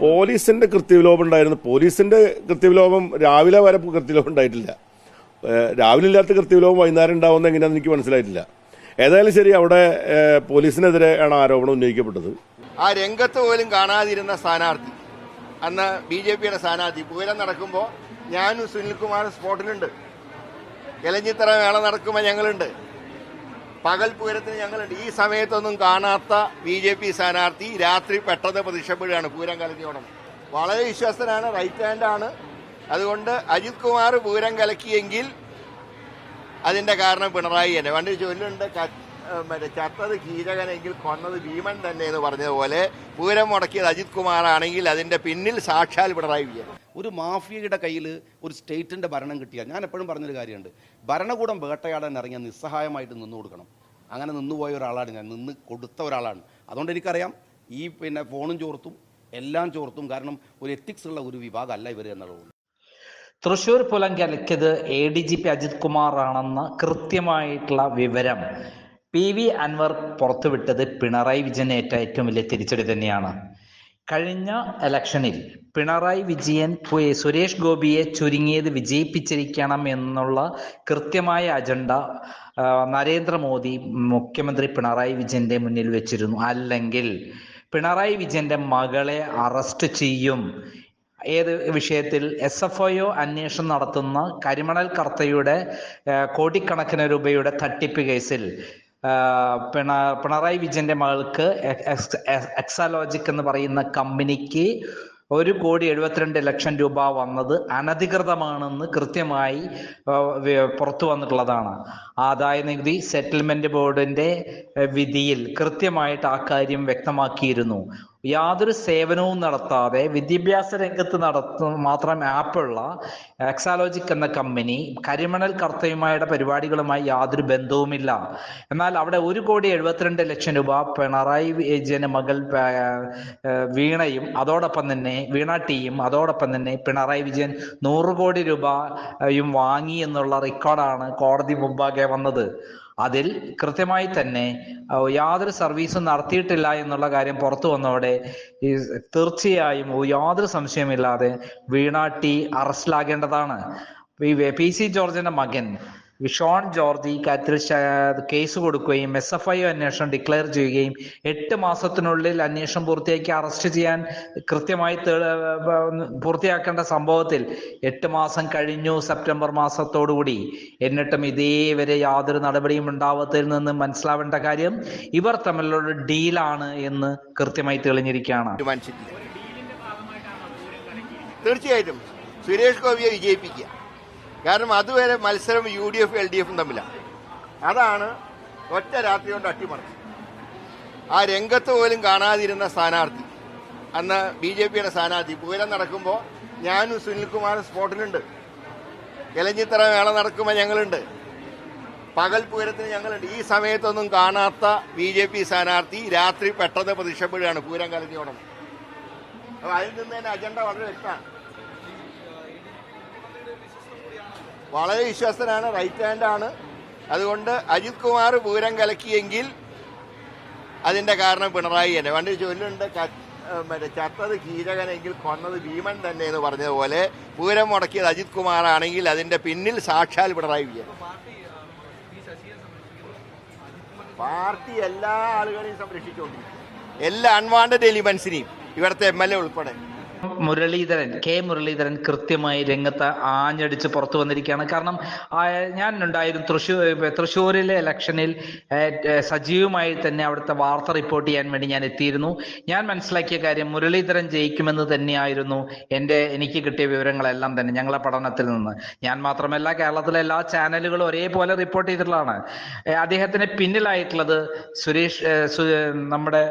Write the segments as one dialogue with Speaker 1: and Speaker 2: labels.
Speaker 1: പോലീസിന്റെ കൃത്യവിലോപം ഉണ്ടായിരുന്നു. പോലീസിന്റെ കൃത്യവിലോപം രാവിലെ വരെ കൃത്യവിലോപം ഉണ്ടായിട്ടില്ല. രാവിലെ ഇല്ലാത്ത കൃത്യവിലോപം വൈകുന്നേരം ഉണ്ടാവുന്ന എങ്ങനെയാണെന്ന് എനിക്ക് മനസ്സിലായിട്ടില്ല. ഏതായാലും ശരി അവിടെ പോലീസിനെതിരെ ആണ് ആരോപണം ഉന്നയിക്കപ്പെട്ടത്.
Speaker 2: ആ രംഗത്ത് പോലും കാണാതിരുന്ന സ്ഥാനാർത്ഥി അന്ന് ബി ജെ പിയുടെ സ്ഥാനാർത്ഥി പൂരം നടക്കുമ്പോൾ ഞാനും സുനിൽകുമാർ സ്പോട്ടിലുണ്ട്. എലഞ്ഞിത്തറ മേള നടക്കുമ്പോൾ ഞങ്ങളുണ്ട്. പകൽ പൂരത്തിന് ഞങ്ങളുണ്ട്. ഈ സമയത്തൊന്നും കാണാത്ത ബി ജെ പി സ്ഥാനാർത്ഥി രാത്രി പെട്ടെന്ന് പ്രത്യക്ഷപ്പെടുകയാണ് പൂരം കലക്കിയോടം വളരെ വിശ്വസ്തനാണ് റൈറ്റ് ഹാൻഡാണ് അതുകൊണ്ട് അജിത് കുമാർ പൂരം കലക്കിയെങ്കിൽ അതിന്റെ കാരണം പിണറായി തന്നെ. പണ്ട് ചൊല്ലുണ്ട് മറ്റേ ചത്തത് കീചകനെങ്കിൽ കൊന്നത് ഭീമൻ തന്നെ എന്ന് പറഞ്ഞതുപോലെ പൂരം മുടക്കിയത് അജിത് കുമാറാണെങ്കിൽ അതിന്റെ പിന്നിൽ സാക്ഷാൽ പിണറായി വിജയൻ.
Speaker 3: ഒരു മാഫിയയുടെ കയ്യിൽ ഒരു സ്റ്റേറ്റിന്റെ ഭരണം കിട്ടിയാൽ ഞാൻ എപ്പോഴും പറഞ്ഞൊരു കാര്യമുണ്ട്. ഭരണകൂടം വേട്ടയാടാൻ ഇറങ്ങിയ നിസ്സഹായമായിട്ട് നിന്നു കൊടുക്കണം. അങ്ങനെ നിന്നുപോയ ഒരാളാണ് ഞാൻ. നിന്ന് കൊടുത്ത ഒരാളാണ്. അതുകൊണ്ട് എനിക്കറിയാം ഈ പിന്നെ ഫോണും ചോർത്തും എല്ലാം ചോർത്തും. കാരണം ഒരു എത്തിക്സ് ഉള്ള ഒരു വിഭാഗമല്ല ഇവർ എന്നുള്ളത്.
Speaker 4: തൃശൂർ പുലം കലക്കിയത് A D G P Ajith Kumar ആണെന്ന് കൃത്യമായിട്ടുള്ള വിവരം പി വി അൻവർ പുറത്തുവിട്ടത് പിണറായി വിജയൻ ഏറ്റ ഏറ്റവും വലിയ തിരിച്ചടി തന്നെയാണ്. കഴിഞ്ഞ ഇലക്ഷനിൽ പിണറായി വിജയൻ സുരേഷ് ഗോപിയെ ചുരുങ്ങിയത് വിജയിപ്പിച്ചിരിക്കണം എന്നുള്ള കൃത്യമായ അജണ്ട നരേന്ദ്രമോദി മുഖ്യമന്ത്രി പിണറായി വിജയന്റെ മുന്നിൽ വെച്ചിരുന്നു. അല്ലെങ്കിൽ പിണറായി വിജയന്റെ മകളെ അറസ്റ്റ് ചെയ്യും. ഏത് വിഷയത്തിൽ? എസ് എഫ് ഐ അന്വേഷണം നടത്തുന്ന കരിമണൽ കർത്തയുടെ കോടിക്കണക്കിന് രൂപയുടെ തട്ടിപ്പ് കേസിൽ പിണ പിണറായി വിജയന്റെ മകൾക്ക് എക്സ്- എക്സ്- എക്സാലോജിക് എന്ന് പറയുന്ന കമ്പനിക്ക് ഒരു കോടി എഴുപത്തിരണ്ട് ലക്ഷം രൂപ വന്നത് അനധികൃതമാണെന്ന് കൃത്യമായി പുറത്തു വന്നിട്ടുള്ളതാണ്. ആദായ നികുതി സെറ്റിൽമെന്റ് ബോർഡിന്റെ വിധിയിൽ കൃത്യമായിട്ട് ആ കാര്യം വ്യക്തമാക്കിയിരുന്നു. യാതൊരു സേവനവും നടത്താതെ വിദ്യാഭ്യാസ രംഗത്ത് നടത്തുന്ന മാത്രം ആപ്പുള്ള എക്സാലോജിക് എന്ന കമ്പനി കരിമണൽ കർത്തയുമായുടെ പരിപാടികളുമായി യാതൊരു ബന്ധവുമില്ല. എന്നാൽ അവിടെ ഒരു കോടി എഴുപത്തിരണ്ട് ലക്ഷം രൂപ പിണറായി വിജയന് മകൾ വീണയും അതോടൊപ്പം തന്നെ വീണ ടീയും അതോടൊപ്പം തന്നെ പിണറായി വിജയൻ നൂറ് കോടി രൂപയും വാങ്ങി എന്നുള്ള റെക്കോർഡാണ് കോടതി മുമ്പാകെ വന്നത്. അതിൽ കൃത്യമായി തന്നെ യാതൊരു സർവീസും നടത്തിയിട്ടില്ല എന്നുള്ള കാര്യം പുറത്തു വന്നതോടെ ഈ തീർച്ചയായും യാതൊരു സംശയമില്ലാതെ വീണ ടി അറസ്റ്റിലാകേണ്ടതാണ്. ഈ പി. സി. ജോർജിന്റെ മകൻ ഷോൺ ജോർജ് ഈ കാര്യത്തിൽ കേസ് കൊടുക്കുകയും എസ് എഫ് ഐ അന്വേഷണം ഡിക്ലെയർ ചെയ്യുകയും എട്ട് മാസത്തിനുള്ളിൽ അന്വേഷണം പൂർത്തിയാക്കി അറസ്റ്റ് ചെയ്യാൻ കൃത്യമായി പൂർത്തിയാക്കേണ്ട സംഭവത്തിൽ എട്ട് മാസം കഴിഞ്ഞു സെപ്റ്റംബർ മാസത്തോടുകൂടി. എന്നിട്ടും ഇതേവരെ യാതൊരു നടപടിയും ഉണ്ടാവത്തിൽ നിന്ന് മനസ്സിലാവേണ്ട കാര്യം ഇവർ തമ്മിലുള്ള ഡീലാണ് എന്ന് കൃത്യമായി തെളിഞ്ഞിരിക്കുകയാണ്.
Speaker 2: തീർച്ചയായിട്ടും. സുരേഷ് ഗോപിയെ വിജയിപ്പിക്കുക. കാരണം അതുവരെ മത്സരം U D F L D എഫും തമ്മിലാണ് അതാണ് ഒറ്റ രാത്രി കൊണ്ട് അട്ടിമറിച്ചത്. ആ രംഗത്ത് പോലും കാണാതിരുന്ന സ്ഥാനാർത്ഥി അന്ന് ബി ജെ പിയുടെ സ്ഥാനാർത്ഥി. പൂരം നടക്കുമ്പോൾ ഞാനും സുനിൽകുമാറും സ്പോട്ടിലുണ്ട്. ഇലഞ്ഞിത്തറ മേള നടക്കുമ്പോൾ ഞങ്ങളുണ്ട്. പകൽ പൂരത്തിന് ഞങ്ങളുണ്ട്. ഈ സമയത്തൊന്നും കാണാത്ത ബി ജെ പി സ്ഥാനാർത്ഥി രാത്രി പെട്ടെന്ന് പ്രത്യക്ഷപ്പെടുകയാണ് പൂരം കലഞ്ഞോടം അപ്പോൾ അതിൽ നിന്ന് തന്നെ അജണ്ട വളരെ വ്യക്തമാണ്. വളരെ വിശ്വസ്തനാണ് റൈറ്റ് ഹാൻഡാണ് അതുകൊണ്ട് അജിത് കുമാർ പൂരം കലക്കിയെങ്കിൽ അതിന്റെ കാരണം പിണറായി തന്നെ. പണ്ട് ചൊല്ലുണ്ട് മറ്റേ ചത്തത് കീരകനെങ്കിൽ കൊന്നത് ഭീമൻ തന്നെ എന്ന് പറഞ്ഞതുപോലെ പൂരം മുടക്കിയത് അജിത് കുമാറാണെങ്കിൽ അതിന്റെ പിന്നിൽ സാക്ഷാൽ പിണറായി വിജയൻ. പാർട്ടി എല്ലാ ആളുകളെയും സംരക്ഷിച്ചുകൊണ്ടിരിക്കും. എല്ലാ അൺവാണ്ടഡ് എലിമെന്റ്സിനെയും ഇവിടുത്തെ എം എൽ എ ഉൾപ്പെടെ.
Speaker 4: മുരളീധരൻ കെ മുരളീധരൻ കൃത്യമായി രംഗത്ത് ആഞ്ഞടിച്ച് പുറത്തു വന്നിരിക്കുകയാണ്. കാരണം ഞാൻ ഉണ്ടായിരുന്നു തൃശ്ശൂർ തൃശ്ശൂരിലെ ഇലക്ഷനിൽ സജീവമായി തന്നെ അവിടുത്തെ വാർത്ത റിപ്പോർട്ട് ചെയ്യാൻ വേണ്ടി ഞാൻ എത്തിയിരുന്നു. ഞാൻ മനസ്സിലാക്കിയ കാര്യം മുരളീധരൻ ജയിക്കുമെന്ന് തന്നെയായിരുന്നു എന്റെ എനിക്ക് കിട്ടിയ വിവരങ്ങളെല്ലാം തന്നെ ഞങ്ങളെ പഠനത്തിൽ നിന്ന്. ഞാൻ മാത്രമല്ല കേരളത്തിലെ എല്ലാ ചാനലുകളും ഒരേപോലെ റിപ്പോർട്ട് ചെയ്തിട്ടുള്ളതാണ്. അദ്ദേഹത്തിന് പിന്നിലായിട്ടുള്ളത് സുരേഷ് നമ്മുടെ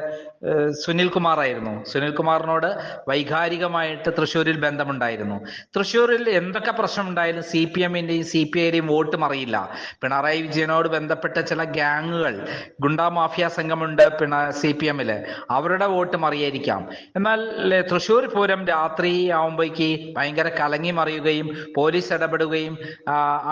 Speaker 4: സുനിൽ കുമാർ ആയിരുന്നു സുനിൽ കുമാറിനോട് വൈകാരികമായിട്ട് തൃശ്ശൂരിൽ ബന്ധമുണ്ടായിരുന്നു. തൃശ്ശൂരിൽ എന്തൊക്കെ പ്രശ്നം ഉണ്ടായാലും സി പി എമ്മിന്റെയും സി പി ഐയുടെയും വോട്ട് മറിയില്ല പിണറായി വിജയനോട് ബന്ധപ്പെട്ട ചില ഗ്യാങ്ങുകൾ ഗുണ്ടാ മാഫിയ സംഘമുണ്ട് പിണ സി പി എമ്മിൽ. അവരുടെ വോട്ട് മറിയായിരിക്കാം എന്നാൽ തൃശ്ശൂർ പൂരം രാത്രി ആവുമ്പോഴേക്ക് ഭയങ്കര കലങ്ങി മറിയുകയും പോലീസ് ഇടപെടുകയും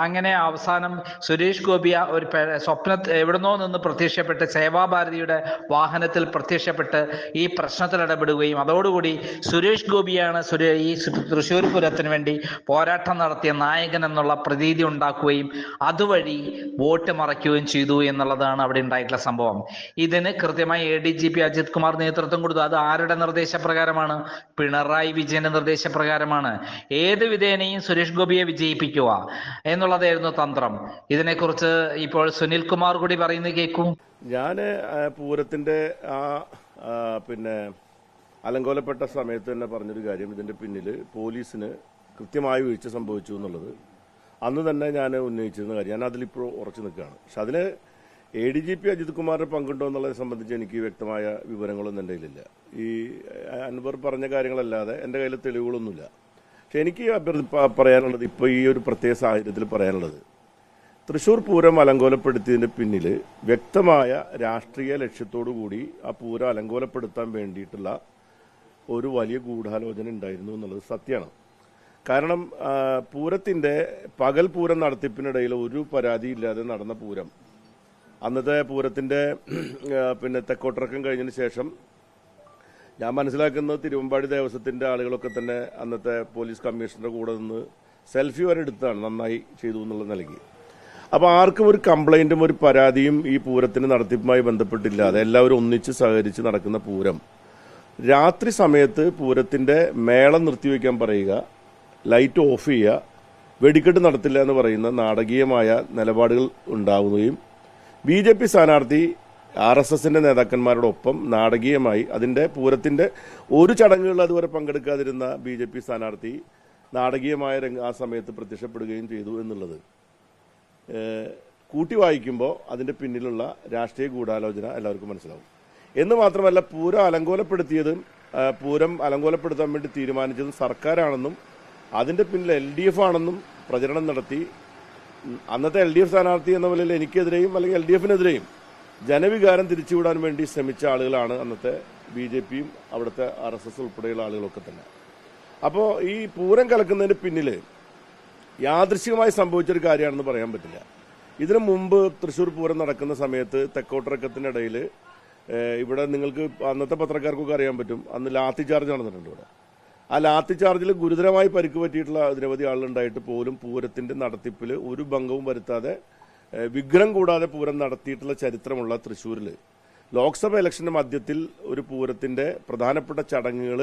Speaker 4: അങ്ങനെ അവസാനം സുരേഷ് ഗോപിയ ഒരു സ്വപ്ന എവിടുന്നോ നിന്ന് പ്രത്യക്ഷപ്പെട്ട് സേവാഭാരതിയുടെ വാഹനത്തിൽ പ്രത്യക്ഷപ്പെട്ട് ആവശ്യപ്പെട്ട് ഈ പ്രശ്നത്തിൽ ഇടപെടുകയും അതോടുകൂടി സുരേഷ് ഗോപിയാണ് ഈ തൃശ്ശൂർ പൂരത്തിന് വേണ്ടി പോരാട്ടം നടത്തിയ നായകൻ എന്നുള്ള പ്രതീതി ഉണ്ടാക്കുകയും അതുവഴി വോട്ട് മറയ്ക്കുകയും ചെയ്തു എന്നുള്ളതാണ് അവിടെ ഉണ്ടായിട്ടുള്ള സംഭവം. ഇതിന് കൃത്യമായി A D G P Ajith Kumar നേതൃത്വം കൊടുത്തു. അത് ആരുടെ നിർദ്ദേശപ്രകാരമാണ്? പിണറായി വിജയന്റെ നിർദ്ദേശപ്രകാരമാണ്. ഏത് വിധേനയും സുരേഷ് ഗോപിയെ വിജയിപ്പിക്കുക എന്നുള്ളതായിരുന്നു തന്ത്രം. ഇതിനെക്കുറിച്ച് ഇപ്പോൾ സുനിൽ കുമാർ കൂടി പറയുന്നത് കേൾക്കൂ.
Speaker 1: ഞാൻ പൂരത്തിന്റെ ആ പിന്നെ അലങ്കോലപ്പെട്ട സമയത്ത് തന്നെ പറഞ്ഞൊരു കാര്യം ഇതിന്റെ പിന്നിൽ പോലീസിന് കൃത്യമായ വീഴ്ച സംഭവിച്ചു എന്നുള്ളത്. അന്ന് തന്നെ ഞാൻ ഉന്നയിച്ചിരുന്ന കാര്യം. ഞാൻ അതിലിപ്പോൾ ഉറച്ചു നിൽക്കുകയാണ്. പക്ഷെ അതിൽ A D G P Ajith കുമാറിന് പങ്കുണ്ടോ എന്നുള്ളതിനെ സംബന്ധിച്ച് എനിക്ക് വ്യക്തമായ വിവരങ്ങളൊന്നും എന്റെ കയ്യിലില്ല. ഈ അൻവർ പറഞ്ഞ കാര്യങ്ങളല്ലാതെ എന്റെ കയ്യിൽ തെളിവുകളൊന്നുമില്ല. പക്ഷെ എനിക്ക് പറയാനുള്ളത് ഇപ്പോൾ ഈ ഒരു പ്രത്യേക സാഹചര്യത്തിൽ പറയാനുള്ളത് തൃശൂർ പൂരം അലങ്കോലപ്പെടുത്തിയതിന് പിന്നിൽ വ്യക്തമായ രാഷ്ട്രീയ കൂടി ആ പൂരം അലങ്കോലപ്പെടുത്താൻ വേണ്ടിയിട്ടുള്ള ഒരു വലിയ ഗൂഢാലോചന ഉണ്ടായിരുന്നു എന്നുള്ളത് സത്യമാണ്. കാരണം പൂരത്തിന്റെ പകൽ പൂരം നടത്തിപ്പിനിടയിൽ ഒരു പരാതിയില്ലാതെ നടന്ന പൂരം. അന്നത്തെ പൂരത്തിന്റെ പിന്നെ തെക്കോട്ടിറക്കം കഴിഞ്ഞതിന് ശേഷം ഞാൻ മനസ്സിലാക്കുന്നത് തിരുവമ്പാടി ദേവസ്വത്തിന്റെ ആളുകളൊക്കെ തന്നെ അന്നത്തെ പോലീസ് കമ്മീഷണറുടെ കൂടെ നിന്ന് സെൽഫി വരെ എടുത്താണ് നന്നായി ചെയ്തു എന്നുള്ള നിലയ്ക്ക്. അപ്പോൾ ആർക്കും ഒരു കംപ്ലൈന്റും ഒരു പരാതിയും ഈ പൂരത്തിന് നടത്തിപ്പുമായി ബന്ധപ്പെട്ടില്ലാതെ എല്ലാവരും ഒന്നിച്ച് സഹകരിച്ച് നടക്കുന്ന പൂരം. രാത്രി സമയത്ത് പൂരത്തിന്റെ മേളം നിർത്തിവെക്കാൻ പറയുക ലൈറ്റ് ഓഫ് ചെയ്യുക വെടിക്കെട്ട് നടത്തില്ല എന്ന് പറയുന്ന നാടകീയമായ നിലപാടുകൾ ഉണ്ടാവുകയും ബി ജെ പി സ്ഥാനാർത്ഥി ആർ എസ് എസിന്റെ നേതാക്കന്മാരോടൊപ്പം നാടകീയമായി അതിന്റെ പൂരത്തിന്റെ ഒരു ചടങ്ങുകളിൽ അതുവരെ പങ്കെടുക്കാതിരുന്ന ബി ജെ പി സ്ഥാനാർത്ഥി നാടകീയമായ രംഗ ആ സമയത്ത് പ്രത്യക്ഷപ്പെടുകയും ചെയ്തു എന്നുള്ളത്. കൂട്ടി വായിക്കുമ്പോൾ അതിന്റെ പിന്നിലുള്ള രാഷ്ട്രീയ ഗൂഢാലോചന എല്ലാവർക്കും മനസ്സിലാവും. എന്ന് മാത്രമല്ല പൂരം അലങ്കോലപ്പെടുത്തിയതും പൂരം അലങ്കോലപ്പെടുത്താൻ വേണ്ടി തീരുമാനിച്ചതും സർക്കാരാണെന്നും അതിന്റെ പിന്നിൽ എൽ ഡി എഫ് ആണെന്നും പ്രചരണം നടത്തി. അന്നത്തെ എൽ ഡി എഫ് സ്ഥാനാർത്ഥി എന്ന നിലയിൽ എനിക്കെതിരെയും അല്ലെങ്കിൽ എൽ ഡി എഫിനെതിരെയും ജനവികാരം തിരിച്ചുവിടാൻ വേണ്ടി ശ്രമിച്ച ആളുകളാണ് അന്നത്തെ ബി ജെ പിയും അവിടുത്തെ ആർ എസ് എസ് ഉൾപ്പെടെയുള്ള ആളുകളൊക്കെ തന്നെ. അപ്പോൾ ഈ പൂരം കലക്കുന്നതിന് പിന്നിൽ യാദൃശികമായി സംഭവിച്ചൊരു കാര്യമാണെന്ന് പറയാൻ പറ്റില്ല. ഇതിനു മുമ്പ് തൃശ്ശൂർ പൂരം നടക്കുന്ന സമയത്ത് തെക്കോട്ടിറക്കത്തിനിടയിൽ ഇവിടെ നിങ്ങൾക്ക് അന്നത്തെ പത്രക്കാർക്കൊക്കെ അറിയാൻ പറ്റും അന്ന് ലാത്തി ചാർജ് നടന്നിട്ടുണ്ട് ഇവിടെ. ആ ലാത്തി ചാർജിൽ ഗുരുതരമായി പരിക്ക് പറ്റിയിട്ടുള്ള നിരവധി ആളുണ്ടായിട്ട് പോലും പൂരത്തിന്റെ നടത്തിപ്പിൽ ഒരു ഭംഗവും വരുത്താതെ വിഗ്രഹം കൂടാതെ പൂരം നടത്തിയിട്ടുള്ള ചരിത്രമുള്ള തൃശ്ശൂരിൽ ലോക്സഭ ഇലക്ഷന്റെ മധ്യത്തിൽ ഒരു പൂരത്തിന്റെ പ്രധാനപ്പെട്ട ചടങ്ങുകൾ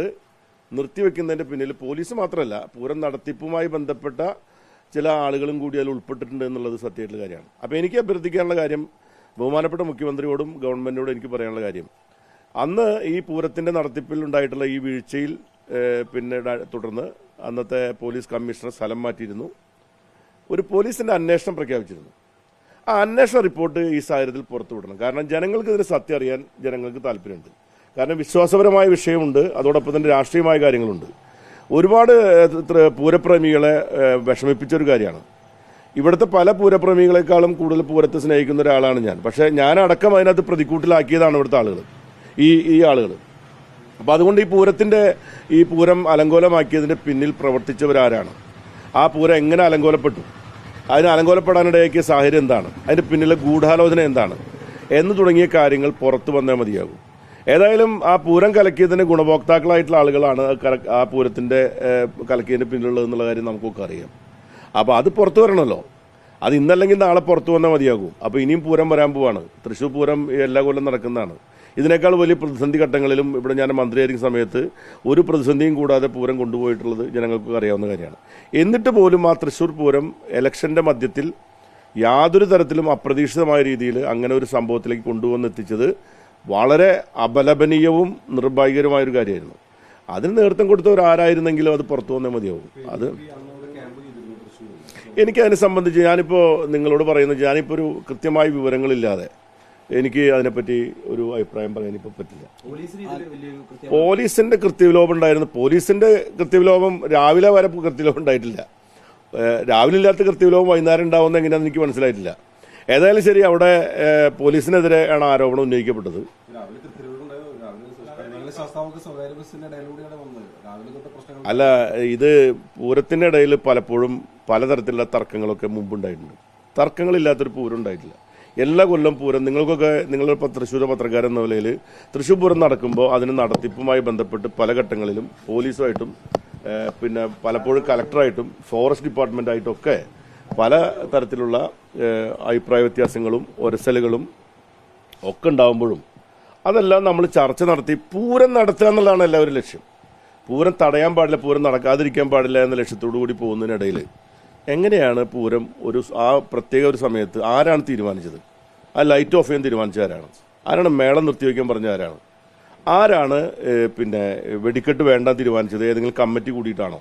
Speaker 1: നിർത്തിവെക്കുന്നതിന്റെ പിന്നിൽ പോലീസ് മാത്രമല്ല പൂരം നടത്തിപ്പുമായി ബന്ധപ്പെട്ട ചില ആളുകളും കൂടി അതിൽ ഉൾപ്പെട്ടിട്ടുണ്ട് എന്നുള്ളത് സത്യമായിട്ടുള്ള കാര്യമാണ്. അപ്പോൾ എനിക്ക് അഭ്യർത്ഥിക്കാനുള്ള കാര്യം ബഹുമാനപ്പെട്ട മുഖ്യമന്ത്രിയോടും ഗവൺമെന്റിനോടും എനിക്ക് പറയാനുള്ള കാര്യം. അന്ന് ഈ പൂരത്തിന്റെ നടത്തിപ്പിൽ ഉണ്ടായിട്ടുള്ള ഈ വീഴ്ചയിൽ പിന്നെ തുടർന്ന് അന്നത്തെ പോലീസ് കമ്മീഷണർ സ്ഥലം മാറ്റിയിരുന്നു. ഒരു പോലീസിന്റെ അന്വേഷണം പ്രഖ്യാപിച്ചിരുന്നു. ആ അന്വേഷണ റിപ്പോർട്ട് ഈ സാഹചര്യത്തിൽ പുറത്തുവിടണം കാരണം ജനങ്ങൾക്ക് ഇതിന് സത്യം അറിയാൻ ജനങ്ങൾക്ക് താല്പര്യമുണ്ട്. കാരണം വിശ്വാസപരമായ വിഷയമുണ്ട്. അതോടൊപ്പം തന്നെ രാഷ്ട്രീയമായ കാര്യങ്ങളുണ്ട്. ഒരുപാട് പൂരപ്രേമികളെ വിഷമിപ്പിച്ചൊരു കാര്യമാണ്. ഇവിടുത്തെ പല പൂരപ്രേമികളെക്കാളും കൂടുതൽ പൂരത്തെ സ്നേഹിക്കുന്ന ഒരാളാണ് ഞാൻ. പക്ഷേ ഞാൻ അടക്കം അതിനകത്ത് പ്രതിക്കൂട്ടിലാക്കിയതാണ് ഇവിടുത്തെ ആളുകൾ ഈ ഈ ആളുകൾ അപ്പോൾ അതുകൊണ്ട് ഈ പൂരത്തിന്റെ ഈ പൂരം അലങ്കോലമാക്കിയതിന്റെ പിന്നിൽ പ്രവർത്തിച്ചവരാരാണ്? ആ പൂരം എങ്ങനെ അലങ്കോലപ്പെട്ടു? അതിന് അലങ്കോലപ്പെടാനിടയാക്കിയ സാഹചര്യം എന്താണ്? അതിന്റെ പിന്നിലെ ഗൂഢാലോചന എന്താണ്? എന്ന് തുടങ്ങിയ കാര്യങ്ങൾ പുറത്തു വന്നാൽ മതിയാകും. ഏതായാലും ആ പൂരം കലക്കിയതിന് ഗുണഭോക്താക്കളായിട്ടുള്ള ആളുകളാണ് ആ പൂരത്തിന്റെ കലക്കിയതിന് പിന്നിലുള്ളത് എന്നുള്ള കാര്യം നമുക്കൊക്കെ അറിയാം. അപ്പോൾ അത് പുറത്തു വരണമല്ലോ അത് ഇന്നല്ലെങ്കിൽ നാളെ പുറത്തു വന്നാൽ മതിയാകും. അപ്പോൾ ഇനിയും പൂരം വരാൻ പോവാണ്. തൃശ്ശൂർ പൂരം എല്ലാ കൊല്ലം നടക്കുന്നതാണ്. ഇതിനേക്കാൾ വലിയ പ്രതിസന്ധി ഘട്ടങ്ങളിലും ഇവിടെ ഞാൻ മന്ത്രിയായിരിക്കുന്ന സമയത്ത് ഒരു പ്രതിസന്ധിയും കൂടാതെ പൂരം കൊണ്ടുപോയിട്ടുള്ളത് ജനങ്ങൾക്ക് അറിയാവുന്ന കാര്യമാണ്. എന്നിട്ട് പോലും ആ തൃശ്ശൂർ പൂരം ഇലക്ഷന്റെ മധ്യത്തിൽ യാതൊരു തരത്തിലും അപ്രതീക്ഷിതമായ രീതിയിൽ അങ്ങനെ ഒരു സംഭവത്തിലേക്ക് കൊണ്ടുവന്നെത്തിച്ചത് വളരെ അപലപനീയവും നിർഭാഗ്യകരമായ ഒരു കാര്യമായിരുന്നു. അതിന് നേതൃത്വം കൊടുത്തവർ ആരായിരുന്നെങ്കിലും അത് പുറത്തു വന്നേ മതിയാവും. അത് എനിക്കതിനെ സംബന്ധിച്ച് ഞാനിപ്പോൾ നിങ്ങളോട് പറയുന്നത് ഞാനിപ്പോൾ ഒരു കൃത്യമായ വിവരങ്ങളില്ലാതെ എനിക്ക് അതിനെപ്പറ്റി ഒരു അഭിപ്രായം പറയാൻ ഇപ്പോൾ പറ്റില്ല. പോലീസിന്റെ കൃത്യവിലോപം ഉണ്ടായിരുന്നു. പോലീസിന്റെ കൃത്യവിലോപം രാവിലെ വരെ കൃത്യവിലോപം ഉണ്ടായിട്ടില്ല. രാവിലെ ഇല്ലാത്ത കൃത്യവിലോപം വൈകുന്നേരം ഉണ്ടാവുന്ന എങ്ങനെയാണെന്ന് എനിക്ക് മനസ്സിലായിട്ടില്ല. ഏതായാലും ശരി അവിടെ പോലീസിനെതിരെ ആണ് ആരോപണം ഉന്നയിക്കപ്പെട്ടത്. അല്ല ഇത് പൂരത്തിന്റെ ഇടയിൽ പലപ്പോഴും പലതരത്തിലുള്ള തർക്കങ്ങളൊക്കെ മുമ്പുണ്ടായിട്ടുണ്ട്. തർക്കങ്ങളില്ലാത്തൊരു പൂരം ഉണ്ടായിട്ടില്ല. എല്ലാ കൊല്ലം പൂരം നിങ്ങൾക്കൊക്കെ നിങ്ങളുടെ പ- തൃശ്ശൂർ പത്രക്കാരൻ എന്ന നിലയിൽ തൃശ്ശൂർ പൂരം നടക്കുമ്പോൾ അതിന് നടത്തിപ്പുമായി ബന്ധപ്പെട്ട് പല ഘട്ടങ്ങളിലും പോലീസുമായിട്ടും പിന്നെ പലപ്പോഴും കലക്ടറായിട്ടും ഫോറസ്റ്റ് ഡിപ്പാർട്ട്മെന്റായിട്ടും ഒക്കെ പല തരത്തിലുള്ള അഭിപ്രായ വ്യത്യാസങ്ങളും ഒരസലുകളും ഒക്കെ ഉണ്ടാകുമ്പോഴും അതെല്ലാം നമ്മൾ ചർച്ച നടത്തി പൂരം നടത്തുക എന്നുള്ളതാണ് എല്ലാവരും ലക്ഷ്യം. പൂരം തടയാൻ പാടില്ല പൂരം നടക്കാതിരിക്കാൻ പാടില്ല എന്ന ലക്ഷ്യത്തോടു കൂടി പോകുന്നതിനിടയിൽ എങ്ങനെയാണ് പൂരം ഒരു ആ പ്രത്യേക ഒരു സമയത്ത് ആരാണ് തീരുമാനിച്ചത്? ആ ലൈറ്റ് ഓഫ് ചെയ്യാൻ തീരുമാനിച്ച ആരാണ്? ആരാണ് മേളം നിർത്തിവെക്കാൻ പറഞ്ഞ ആരാണ്? ആരാണ് പിന്നെ വെടിക്കെട്ട് വേണ്ട തീരുമാനിച്ചത്? ഏതെങ്കിലും കമ്മിറ്റി കൂടിയിട്ടാണോ?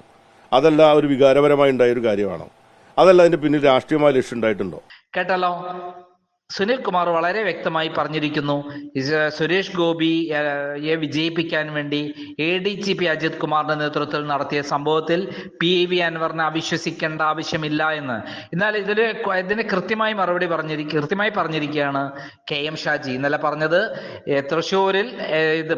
Speaker 1: അതല്ല ഒരു വികാരപരമായി ഉണ്ടായ ഒരു കാര്യമാണോ? അതല്ല അതിന്റെ പിന്നിൽ രാഷ്ട്രീയമായ ലക്ഷ്യം ഉണ്ടായിട്ടുണ്ടോ?
Speaker 4: കേട്ടല്ലോ സുനിൽ കുമാർ വളരെ വ്യക്തമായി പറഞ്ഞിരിക്കുന്നു. സുരേഷ് ഗോപി യെ വിജയിപ്പിക്കാൻ വേണ്ടി A D G P Ajith കുമാറിന്റെ നേതൃത്വത്തിൽ നടത്തിയ സംഭവത്തിൽ പി എ വി അൻവറിനെ അവിശ്വസിക്കേണ്ട ആവശ്യമില്ല എന്ന്. എന്നാൽ ഇതിന് ഇതിന് കൃത്യമായി മറുപടി പറഞ്ഞിരിക്കും കൃത്യമായി പറഞ്ഞിരിക്കുകയാണ് കെ എം ഷാജി. ഇന്നലെ പറഞ്ഞത് തൃശ്ശൂരിൽ ഇത്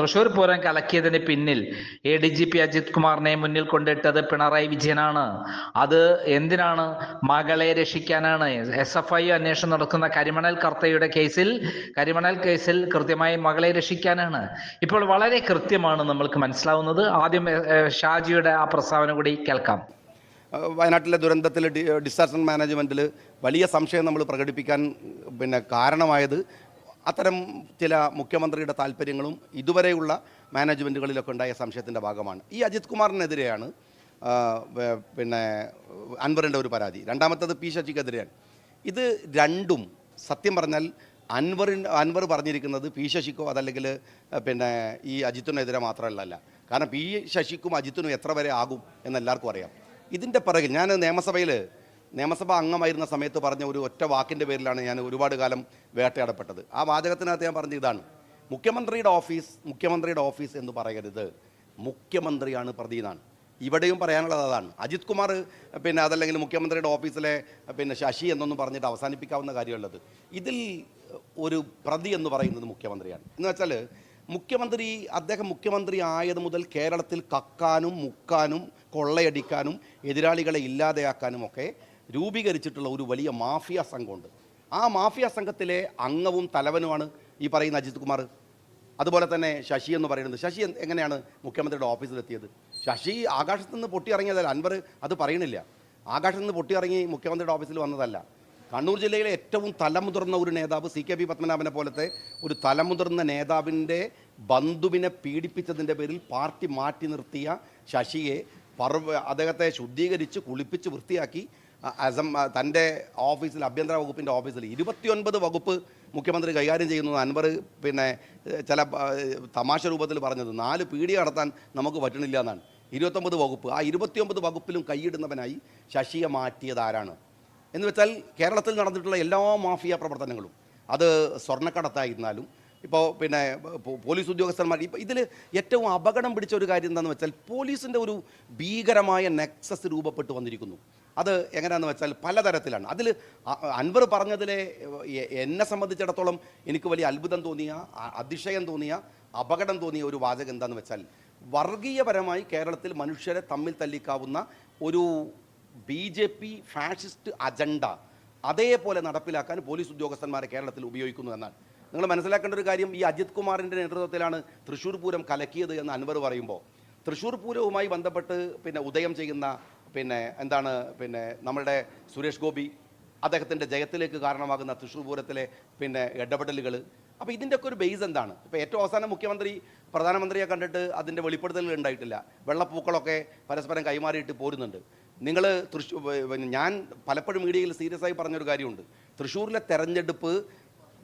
Speaker 4: തൃശ്ശൂർ പൂരം കലക്കിയതിന് പിന്നിൽ A D G P Ajith കുമാറിനെ മുന്നിൽ കൊണ്ടിട്ടത് പിണറായി വിജയനാണ്. അത് എന്തിനാണ്? മകളെ രക്ഷിക്കാനാണ്. എസ് എഫ് ഐ അന്വേഷണം നടക്കുന്ന കരിമണൽ കർത്തയുടെ കേസിൽ കരിമണൽ കേസിൽ കൃത്യമായി മകളെ രക്ഷിക്കാനാണ്. ഇപ്പോൾ വളരെ കൃത്യമാണ് നമ്മൾക്ക് മനസ്സിലാവുന്നത്. ആദ്യം ഷാജിയുടെ ആ പ്രസ്താവന കൂടി കേൾക്കാം.
Speaker 3: വയനാട്ടിലെ ദുരന്തത്തിൽ ഡിസാസ്റ്റർ മാനേജ്മെന്റിൽ വലിയ സംശയം നമ്മൾ പ്രകടിപ്പിക്കാൻ പിന്നെ കാരണമായത് അത്തരം ചില മുഖ്യമന്ത്രിയുടെ താല്പര്യങ്ങളും ഇതുവരെയുള്ള മാനേജ്മെന്റുകളിലൊക്കെ ഉണ്ടായ സംശയത്തിന്റെ ഭാഗമാണ്. ഈ അജിത് കുമാറിനെതിരെയാണ് പിന്നെ അൻവറിന്റെ ഒരു പരാതി. രണ്ടാമത്തത് പി ശശിക്കെതിരെയാണ്. ഇത് രണ്ടും സത്യം പറഞ്ഞാൽ അൻവറിൻ അൻവർ പറഞ്ഞിരിക്കുന്നത് പി ശശിക്കോ അതല്ലെങ്കിൽ പിന്നെ ഈ അജിത്തിനെതിരെ മാത്രമല്ല കാരണം പി ശശിക്കും അജിത്തിനും എത്ര വരെ ആകും എന്ന് എല്ലാവർക്കും അറിയാം. ഇതിന്റെ പിറകിൽ ഞാൻ നിയമസഭയിൽ നിയമസഭ അംഗമായിരുന്ന സമയത്ത് പറഞ്ഞ ഒരു ഒറ്റ വാക്കിന്റെ പേരിലാണ് ഞാൻ ഒരുപാട് കാലം വേട്ടയാടപ്പെട്ടത്. ആ വാചകത്തിനകത്ത് ഞാൻ പറഞ്ഞ ഇതാണ്. മുഖ്യമന്ത്രിയുടെ ഓഫീസ് മുഖ്യമന്ത്രിയുടെ ഓഫീസ് എന്ന് പറയരുത്. മുഖ്യമന്ത്രിയാണ് പ്രതി എന്നാണ്. ഇവിടെയും പറയാനുള്ളത് അതാണ്. അജിത് കുമാർ പിന്നെ അതല്ലെങ്കിൽ മുഖ്യമന്ത്രിയുടെ ഓഫീസിലെ പിന്നെ ശശി എന്നൊന്നും പറഞ്ഞിട്ട് അവസാനിപ്പിക്കാവുന്ന കാര്യമുള്ളത് ഇതിൽ ഒരു പ്രതി എന്ന് പറയുന്നത് മുഖ്യമന്ത്രിയാണ്. എന്ന് വെച്ചാൽ മുഖ്യമന്ത്രി അദ്ദേഹം മുഖ്യമന്ത്രി ആയത് മുതൽ കേരളത്തിൽ കക്കാനും മുക്കാനും കൊള്ളയടിക്കാനും എതിരാളികളെ ഇല്ലാതെയാക്കാനും ഒക്കെ രൂപീകരിച്ചിട്ടുള്ള ഒരു വലിയ മാഫിയ സംഘമുണ്ട്. ആ മാഫിയ സംഘത്തിലെ അംഗവും തലവനുമാണ് ഈ പറയുന്ന അജിത് കുമാർ. അതുപോലെ തന്നെ ശശി എന്ന് പറയുന്നത്. ശശി എങ്ങനെയാണ് മുഖ്യമന്ത്രിയുടെ ഓഫീസിലെത്തിയത്? ശശി ആകാശത്ത് നിന്ന് പൊട്ടിയിറങ്ങിയതല്ല. അൻവർ അത് പറയണില്ല. ആകാശത്ത് നിന്ന് പൊട്ടിയിറങ്ങി മുഖ്യമന്ത്രിയുടെ ഓഫീസിൽ വന്നതല്ല. കണ്ണൂർ ജില്ലയിലെ ഏറ്റവും തലമുതിർന്ന ഒരു നേതാവ് സി കെ പി പത്മനാഭനെ പോലത്തെ ഒരു തലമുതിർന്ന നേതാവിന്റെ ബന്ധുവിനെ പീഡിപ്പിച്ചതിന്റെ പേരിൽ പാർട്ടി മാറ്റി നിർത്തിയ ശശിയെ പർവ അദ്ദേഹത്തെ ശുദ്ധീകരിച്ച് കുളിപ്പിച്ച് വൃത്തിയാക്കി അസം തന്റെ ഓഫീസിൽ ആഭ്യന്തര വകുപ്പിന്റെ ഓഫീസിൽ ഇരുപത്തിയൊൻപത് വകുപ്പ് മുഖ്യമന്ത്രി കൈകാര്യം ചെയ്യുന്നത് അൻവർ പിന്നെ ചില തമാശ രൂപത്തിൽ പറഞ്ഞത്. നാല് പീഡി നടത്താൻ നമുക്ക് പറ്റണില്ല എന്നാണ്. ഇരുപത്തൊമ്പത് വകുപ്പ്. ആ ഇരുപത്തിയൊമ്പത് വകുപ്പിലും കൈയിടുന്നവനായി ശശിയെ മാറ്റിയത് ആരാണ്? എന്ന് വെച്ചാൽ കേരളത്തിൽ നടന്നിട്ടുള്ള എല്ലാ മാഫിയ പ്രവർത്തനങ്ങളും. അത് സ്വർണക്കടത്തായിരുന്നാലും ഇപ്പോൾ പിന്നെ പോലീസ് ഉദ്യോഗസ്ഥന്മാർ ഇപ്പോൾ ഇതിൽ ഏറ്റവും അപകടം പിടിച്ച ഒരു കാര്യം എന്താണെന്ന് വെച്ചാൽ പോലീസിന്റെ ഒരു ഭീകരമായ നെക്സസ് രൂപപ്പെട്ടു വന്നിരിക്കുന്നു. അത് എങ്ങനെയാണെന്ന് വെച്ചാൽ പലതരത്തിലാണ്. അതിൽ അൻവർ പറഞ്ഞതിലെ എന്നെ സംബന്ധിച്ചിടത്തോളം എനിക്ക് വലിയ അത്ഭുതം തോന്നിയ അതിശയം തോന്നിയ അപകടം തോന്നിയ ഒരു വാചകം എന്താണെന്ന് വെച്ചാൽ വർഗീയപരമായി കേരളത്തിൽ മനുഷ്യരെ തമ്മിൽ തല്ലിക്കാവുന്ന ഒരു B J P fascist agenda അതേപോലെ നടപ്പിലാക്കാൻ പോലീസ് ഉദ്യോഗസ്ഥന്മാരെ കേരളത്തിൽ ഉപയോഗിക്കുന്നു എന്നാണ്. നിങ്ങൾ മനസ്സിലാക്കേണ്ട ഒരു കാര്യം ഈ അജിത് കുമാറിന്റെ നേതൃത്വത്തിലാണ് തൃശ്ശൂർ പൂരം കലക്കിയത് എന്ന് അൻവർ പറയുമ്പോൾ തൃശ്ശൂർ പൂരവുമായി ബന്ധപ്പെട്ട് പിന്നെ ഉദയം ചെയ്യുന്ന പിന്നെ എന്താണ് പിന്നെ നമ്മുടെ സുരേഷ് ഗോപി അദ്ദേഹത്തിന്റെ ജയത്തിലേക്ക് കാരണമാകുന്ന തൃശ്ശൂർ പൂരത്തിലെ പിന്നെ ഇടപെടലുകൾ അപ്പോൾ ഇതിന്റെയൊക്കെ ഒരു ബേസ് എന്താണ്? ഇപ്പോൾ ഏറ്റവും അവസാനം മുഖ്യമന്ത്രി പ്രധാനമന്ത്രിയെ കണ്ടിട്ട് അതിന്റെ വെളിപ്പെടുത്തലുകൾ ഉണ്ടായിട്ടില്ല. വെള്ളപ്പൂക്കളൊക്കെ പരസ്പരം കൈമാറിയിട്ട് പോരുന്നുണ്ട്. നിങ്ങൾ തൃശ്ശൂർ ഞാൻ പലപ്പോഴും മീഡിയയിൽ സീരിയസ് ആയി പറഞ്ഞൊരു കാര്യമുണ്ട്. തൃശ്ശൂരിലെ തെരഞ്ഞെടുപ്പ്